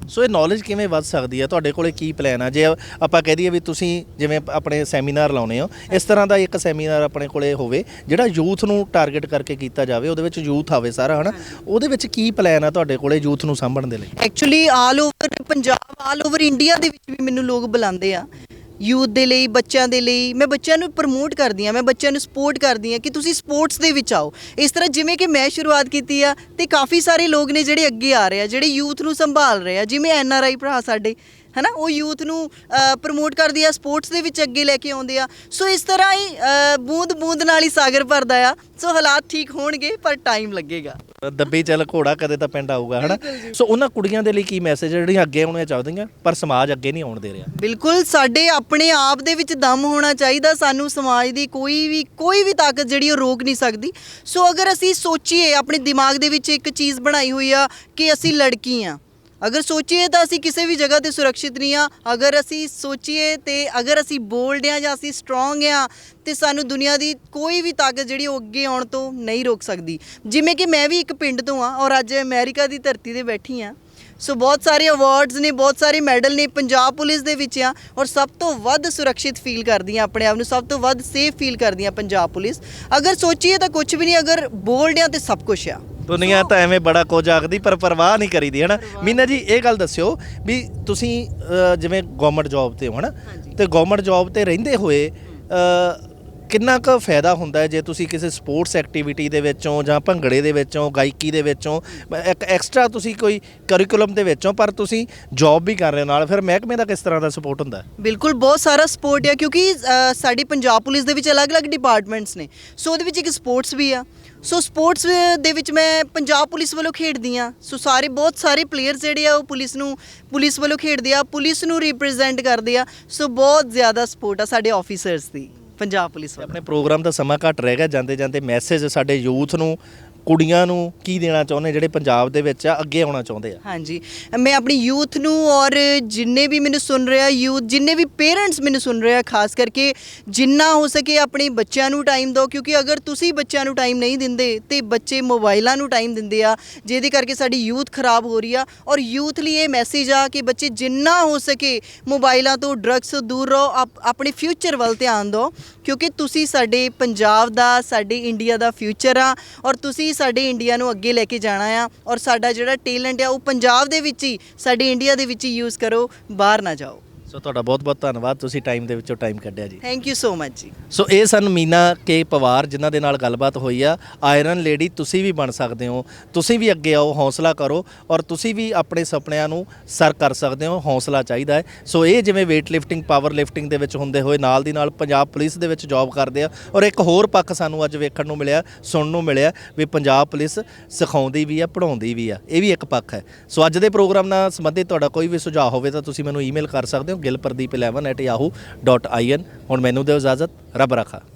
ਸੋ ਇਹ ਨੌਲੇਜ ਕਿਵੇਂ ਵੱਧ ਸਕਦੀ ਹੈ ਤੁਹਾਡੇ ਕੋਲੇ ਕੀ ਪਲਾਨ ਆ? ਜੇ ਆਪਾਂ ਕਹਿ ਦਈਏ ਵੀ ਤੁਸੀਂ ਜਿਵੇਂ ਆਪਣੇ ਸੈਮੀਨਾਰ ਲਾਉਨੇ ਹੋ ਇਸ ਤਰ੍ਹਾਂ ਦਾ ਇੱਕ ਸੈਮੀਨਾਰ ਆਪਣੇ ਕੋਲੇ ਹੋਵੇ, ਜਿਹੜਾ ਯੂਥ ਨੂੰ ਟਾਰਗੇਟ ਕਰਕੇ ਕੀਤਾ ਜਾਵੇ, ਉਹਦੇ ਵਿੱਚ ਯੂਥ ਆਵੇ ਸਾਰਾ, ਹਨਾ? ਉਹਦੇ ਵਿੱਚ ਕੀ ਪਲਾਨ ਆ ਤੁਹਾਡੇ ਕੋਲੇ ਯੂਥ ਨੂੰ ਸਾਂਭਣ ਦੇ ਲਈ? Actually all over Punjab all over India ਦੇ ਵਿੱਚ ਵੀ ਮੈਨੂੰ ਲੋਕ ਬੁਲਾਉਂਦੇ ਆ। ਯੂਥ ਦੇ ਲਈ, ਬੱਚਿਆਂ ਦੇ ਲਈ, ਮੈਂ ਬੱਚਿਆਂ ਨੂੰ ਪ੍ਰਮੋਟ ਕਰਦੀ ਆ ਮੈਂ ਬੱਚਿਆਂ ਨੂੰ ਸਪੋਰਟ ਕਰਦੀ ਆ ਕਿ ਤੁਸੀਂ ਸਪੋਰਟਸ ਦੇ ਵਿੱਚ ਆਓ। ਇਸ ਤਰ੍ਹਾਂ ਜਿਵੇਂ ਕਿ ਮੈਂ ਸ਼ੁਰੂਆਤ ਕੀਤੀ ਆ ਤੇ ਕਾਫੀ ਸਾਰੇ ਲੋਕ ਨੇ ਜਿਹੜੇ ਅੱਗੇ ਆ ਰਹੇ ਆ, ਜਿਹੜੇ ਯੂਥ ਨੂੰ ਸੰਭਾਲ ਰਹੇ ਆ, ਜਿਵੇਂ ਐਨ ਆਰ ਆਈ ਭਰਾ ਸਾਡੇ। ਹਨਾ ਉਹ ਯੂਥ ਨੂੰ ਪ੍ਰਮੋਟ ਕਰਦੀ ਆ ਸਪੋਰਟਸ ਦੇ ਵਿੱਚ ਅੱਗੇ ਲੈ ਕੇ ਆਉਂਦੇ ਆ। ਸੋ ਇਸ ਤਰ੍ਹਾਂ ਹੀ ਬੂੰਦ ਬੂੰਦ ਨਾਲ ਹੀ ਸਾਗਰ ਭਰਦਾ ਆ। ਸੋ ਹਾਲਾਤ ਠੀਕ ਹੋਣਗੇ ਪਰ ਟਾਈਮ ਲੱਗੇਗਾ। ਦੱਬੀ ਚੱਲ ਘੋੜਾ ਕਦੇ ਤਾਂ ਪਿੰਡ ਆਊਗਾ ਹਨਾ? ਸੋ ਉਹਨਾਂ ਕੁੜੀਆਂ ਦੇ ਲਈ ਕੀ ਮੈਸੇਜ ਜਿਹੜੀਆਂ ਅੱਗੇ ਆਉਣੀਆਂ ਚਾਹੁੰਦੀਆਂ ਪਰ ਸਮਾਜ ਅੱਗੇ ਨਹੀਂ ਆਉਣ ਦੇ ਰਿਹਾ। ਬਿਲਕੁਲ ਸਾਡੇ ਆਪਣੇ ਆਪ ਦੇ ਵਿੱਚ ਦਮ ਹੋਣਾ ਚਾਹੀਦਾ। ਸਾਨੂੰ ਸਮਾਜ ਦੀ ਕੋਈ ਵੀ ਕੋਈ ਵੀ ਤਾਕਤ ਜਿਹੜੀ ਉਹ ਰੋਕ ਨਹੀਂ ਸਕਦੀ। ਸੋ ਅਗਰ ਅਸੀਂ ਸੋਚੀਏ ਆਪਣੇ ਦਿਮਾਗ ਦੇ ਵਿੱਚ ਇੱਕ ਚੀਜ਼ ਬਣਾਈ ਹੋਈ ਆ ਕਿ ਅਸੀਂ ਲੜਕੀ ਆ। ਅਗਰ ਸੋਚੀਏ ਤਾਂ ਅਸੀਂ ਕਿਸੇ ਵੀ ਜਗ੍ਹਾ ਤੇ ਸੁਰੱਖਿਅਤ ਨਹੀਂ ਆ ਅਗਰ ਅਸੀਂ ਸੋਚੀਏ ਤੇ ਅਗਰ ਅਸੀਂ ਬੋਲਡ ਆ ਜਾਂ ਅਸੀਂ ਸਟਰੋਂਗ ਆ ਤੇ ਸਾਨੂੰ ਦੁਨੀਆ ਦੀ ਕੋਈ ਵੀ ਤਾਕਤ ਜਿਹੜੀ ਉਹ ਅੱਗੇ ਆਉਣ ਤੋਂ ਨਹੀਂ ਰੋਕ ਸਕਦੀ। ਜਿਵੇਂ ਕਿ ਮੈਂ ਵੀ ਇੱਕ ਪਿੰਡ ਤੋਂ ਆ ਔਰ ਅੱਜ ਅਮਰੀਕਾ ਦੀ ਧਰਤੀ ਤੇ ਬੈਠੀ ਆ ਸੋ ਬਹੁਤ ਸਾਰੇ ਅਵਾਰਡਸ ਨੇ, ਬਹੁਤ ਸਾਰੇ ਮੈਡਲ ਨੇ, ਪੰਜਾਬ ਪੁਲਿਸ ਦੇ ਵਿੱਚ ਆ ਔਰ ਸਭ ਤੋਂ ਵੱਧ ਸੁਰੱਖਿਅਤ ਫੀਲ ਕਰਦੀ ਆ ਆਪਣੇ ਆਪ ਨੂੰ, ਸਭ ਤੋਂ ਵੱਧ ਸੇਫ ਫੀਲ ਕਰਦੀ ਆ ਪੰਜਾਬ ਪੁਲਿਸ। ਅਗਰ ਸੋਚੀਏ ਤਾਂ ਕੁਝ ਵੀ ਨਹੀਂ, ਅਗਰ ਬੋਲਡ ਆ ਤੇ ਸਭ ਕੁਝ ਆ। ਦੁਨੀਆ ਤਾਂ ਐਵੇਂ ਬੜਾ ਕੁਝ ਆਖਦੀ ਪਰ ਪਰਵਾਹ ਨਹੀਂ ਕਰੀਦੀ ਹਨਾ? ਮੀਨਾ ਜੀ ਇਹ ਗੱਲ ਦੱਸਿਓ ਵੀ ਤੁਸੀਂ ਅਹ, ਜਿਵੇਂ ਗਵਰਨਮੈਂਟ ਜੌਬ ਤੇ ਹੋ ਹਨਾ? ਤੇ ਗਵਰਨਮੈਂਟ ਜੌਬ ਤੇ ਰਹਿੰਦੇ ਹੋਏ ਅਹ, ਕਿੰਨਾ ਕੁ ਫਾਇਦਾ ਹੁੰਦਾ ਹੈ ਜੇ ਤੁਸੀਂ ਕਿਸੇ ਸਪੋਰਟਸ ਐਕਟੀਵਿਟੀ ਦੇ ਵਿੱਚੋਂ ਜਾਂ ਭੰਗੜੇ ਦੇ ਵਿੱਚੋਂ ਗਾਇਕੀ ਦੇ ਵਿੱਚੋਂ ਮ- ਇੱਕ ਐਕਸਟਰਾ ਤੁਸੀਂ ਕੋਈ ਕਰਿਕੂਲਮ ਦੇ ਵਿੱਚੋਂ ਪਰ ਤੁਸੀਂ ਜੌਬ ਵੀ ਕਰ ਰਹੇ ਹੋ ਨਾਲ ਫਿਰ ਮਹਿਕਮੇ ਦਾ ਕਿਸ ਤਰ੍ਹਾਂ ਦਾ ਸਪੋਰਟ ਹੁੰਦਾ? ਹੈ? ਬਿਲਕੁਲ ਬਹੁਤ ਸਾਰਾ ਸਪੋਰਟ ਹੈ ਕਿਉਂਕਿ ਅ, ਸਾਡੀ ਪੰਜਾਬ ਪੁਲਿਸ ਦੇ ਵਿੱਚ ਅਲੱਗ-ਅਲੱਗ ਡਿਪਾਰਟਮੈਂਟਸ ਨੇ। ਸੋ ਉਹਦੇ ਵਿੱਚ ਇੱਕ ਸਪੋਰਟਸ ਵੀ ਆ। ਸੋ ਸਪੋਰਟਸ ਦੇ ਵਿੱਚ ਮੈਂ ਪੰਜਾਬ ਪੁਲਿਸ ਵੱਲੋਂ ਖੇਡਦੀ ਆ ਸੋ ਸਾਰੇ, ਬਹੁਤ ਸਾਰੇ ਪਲੇਅਰਸ ਜਿਹੜੇ ਆ, ਉਹ ਪੁਲਿਸ ਨੂੰ, ਪੁਲਿਸ ਵੱਲੋਂ ਖੇਡਦੇ ਆ, ਪੁਲਿਸ ਨੂੰ ਰਿਪਰੈਜ਼ੈਂਟ ਕਰਦੇ ਆ। ਸੋ ਬਹੁਤ ਜ਼ਿਆਦਾ ਸਪੋਰਟ ਆ ਸਾਡੇ ਆਫੀਸਰਸ ਦੀ, ਪੰਜਾਬ ਪੁਲਿਸ ਵੱਲੋਂ। ਆਪਣੇ ਪ੍ਰੋਗਰਾਮ ਦਾ ਸਮਾਂ ਘੱਟ ਰਹਿ ਗਿਆ ਜਾਂਦੇ ਜਾਂਦੇ ਮੈਸੇਜ ਸਾਡੇ ਯੂਥ ਨੂੰ ਕੁੜੀਆਂ ਨੂੰ ਕੀ ਦੇਣਾ ਚਾਹੁੰਦੇ, ਜਿਹੜੇ ਪੰਜਾਬ ਦੇ ਵਿੱਚ ਆ, ਅੱਗੇ ਆਉਣਾ ਚਾਹੁੰਦੇ ਆ? ਹਾਂਜੀ। ਮੈਂ ਆਪਣੀ ਯੂਥ ਨੂੰ ਔਰ ਜਿੰਨੇ ਵੀ ਮੈਨੂੰ ਸੁਣ ਰਿਹਾ, ਯੂਥ, ਜਿੰਨੇ ਵੀ ਪੇਰੈਂਟਸ ਮੈਨੂੰ ਸੁਣ ਰਿਹਾ, ਖਾਸ ਕਰਕੇ ਜਿੰਨਾ ਹੋ ਸਕੇ ਆਪਣੇ ਬੱਚਿਆਂ ਨੂੰ ਟਾਈਮ ਦਿਓ, ਕਿਉਂਕਿ ਅਗਰ ਤੁਸੀਂ ਬੱਚਿਆਂ ਨੂੰ ਟਾਈਮ ਨਹੀਂ ਦਿੰਦੇ, ਤੇ ਬੱਚੇ ਮੋਬਾਈਲਾਂ ਨੂੰ ਟਾਈਮ ਦਿੰਦੇ ਆ, ਜਿਹਦੇ ਕਰਕੇ ਸਾਡੀ ਯੂਥ ਖਰਾਬ ਹੋ ਰਹੀ ਆ। ਔਰ ਯੂਥ ਲਈ ਇਹ ਮੈਸੇਜ ਆ ਕਿ ਬੱਚੇ ਜਿੰਨਾ ਹੋ ਸਕੇ ਮੋਬਾਈਲਾਂ ਤੋਂ ਡਰੱਗਸ ਤੋਂ ਦੂਰ ਰਹੋ, ਆਪ- ਆਪਣੇ ਫਿਊਚਰ ਵੱਲ ਧਿਆਨ ਦਿਓ। ਕਿਉਂਕਿ ਤੁਸੀਂ ਸਾਡੇ ਪੰਜਾਬ ਦਾ, ਸਾਡੇ ਇੰਡੀਆ ਦਾ ਫਿਊਚਰ ਆ ਔਰ ਤੁਸੀਂ ਸਾਡੇ ਇੰਡੀਆ ਨੂੰ ਅੱਗੇ ਲੈ ਕੇ ਜਾਣਾ ਆ ਔਰ ਸਾਡਾ ਜਿਹੜਾ ਟੈਲੈਂਟ ਆ ਉਹ ਪੰਜਾਬ ਦੇ ਵਿੱਚ ਹੀ, ਸਾਡੇ ਇੰਡੀਆ ਦੇ ਵਿੱਚ ਹੀ ਯੂਜ਼ ਕਰੋ, ਬਾਹਰ ਨਾ ਜਾਓ। ਸੋ ਤੁਹਾਡਾ ਬਹੁਤ ਬਹੁਤ ਧੰਨਵਾਦ ਤੁਸੀਂ ਟਾਈਮ ਦੇ ਵਿੱਚੋਂ ਟਾਈਮ ਕੱਢਿਆ ਜੀ। ਥੈਂਕ ਯੂ ਸੋ ਮਚ ਜੀ। ਸੋ ਇਹ ਸਨ ਮੀਨਾ ਕੇ ਪਵਾਰ ਜਿਨ੍ਹਾਂ ਦੇ ਨਾਲ ਗੱਲਬਾਤ ਹੋਈ ਆ। ਆਇਰਨ ਲੇਡੀ ਤੁਸੀਂ ਵੀ ਬਣ ਸਕਦੇ ਹੋ। ਤੁਸੀਂ ਵੀ ਅੱਗੇ ਆਓ ਹੌਸਲਾ ਕਰੋ ਔਰ ਤੁਸੀਂ ਵੀ ਆਪਣੇ ਸੁਪਨਿਆਂ ਨੂੰ ਸਰ ਕਰ ਸਕਦੇ ਹੋ ਹੌਸਲਾ ਚਾਹੀਦਾ ਹੈ। ਸੋ ਇਹ ਜਿਵੇਂ weight lifting ਪਾਵਰ ਲਿਫਟਿੰਗ ਦੇ ਵਿੱਚ ਹੁੰਦੇ ਹੋਏ ਨਾਲ ਦੀ ਨਾਲ ਪੰਜਾਬ ਪੁਲਿਸ ਦੇ ਵਿੱਚ ਜੌਬ ਕਰਦੇ ਆ। ਔਰ ਇੱਕ ਹੋਰ ਪੱਖ ਸਾਨੂੰ ਅੱਜ ਵੇਖਣ ਨੂੰ ਮਿਲਿਆ ਸੁਣਨ ਨੂੰ ਮਿਲਿਆ ਵੀ ਪੰਜਾਬ ਪੁਲਿਸ ਸਿਖਾਉਂਦੀ ਵੀ ਆ ਪੜ੍ਹਾਉਂਦੀ ਵੀ ਆ। ਇਹ ਵੀ ਇੱਕ ਪੱਖ ਹੈ। ਸੋ ਅੱਜ ਦੇ ਪ੍ਰੋਗਰਾਮ ਨਾਲ ਸੰਬੰਧਿਤ ਤੁਹਾਡਾ ਕੋਈ ਵੀ ਸੁਝਾਅ ਹੋਵੇ ਤਾਂ ਤੁਸੀਂ ਮੈਨੂੰ ਈਮੇਲ ਕਰ ਸਕਦੇ ਹੋ। ਗਿਲਪਰਦੀਪ11@yahoo.in ਹੁਣ ਮੈਨੂੰ ਦਿਓ ਇਜਾਜ਼ਤ ਰੱਬ ਰੱਖਾ।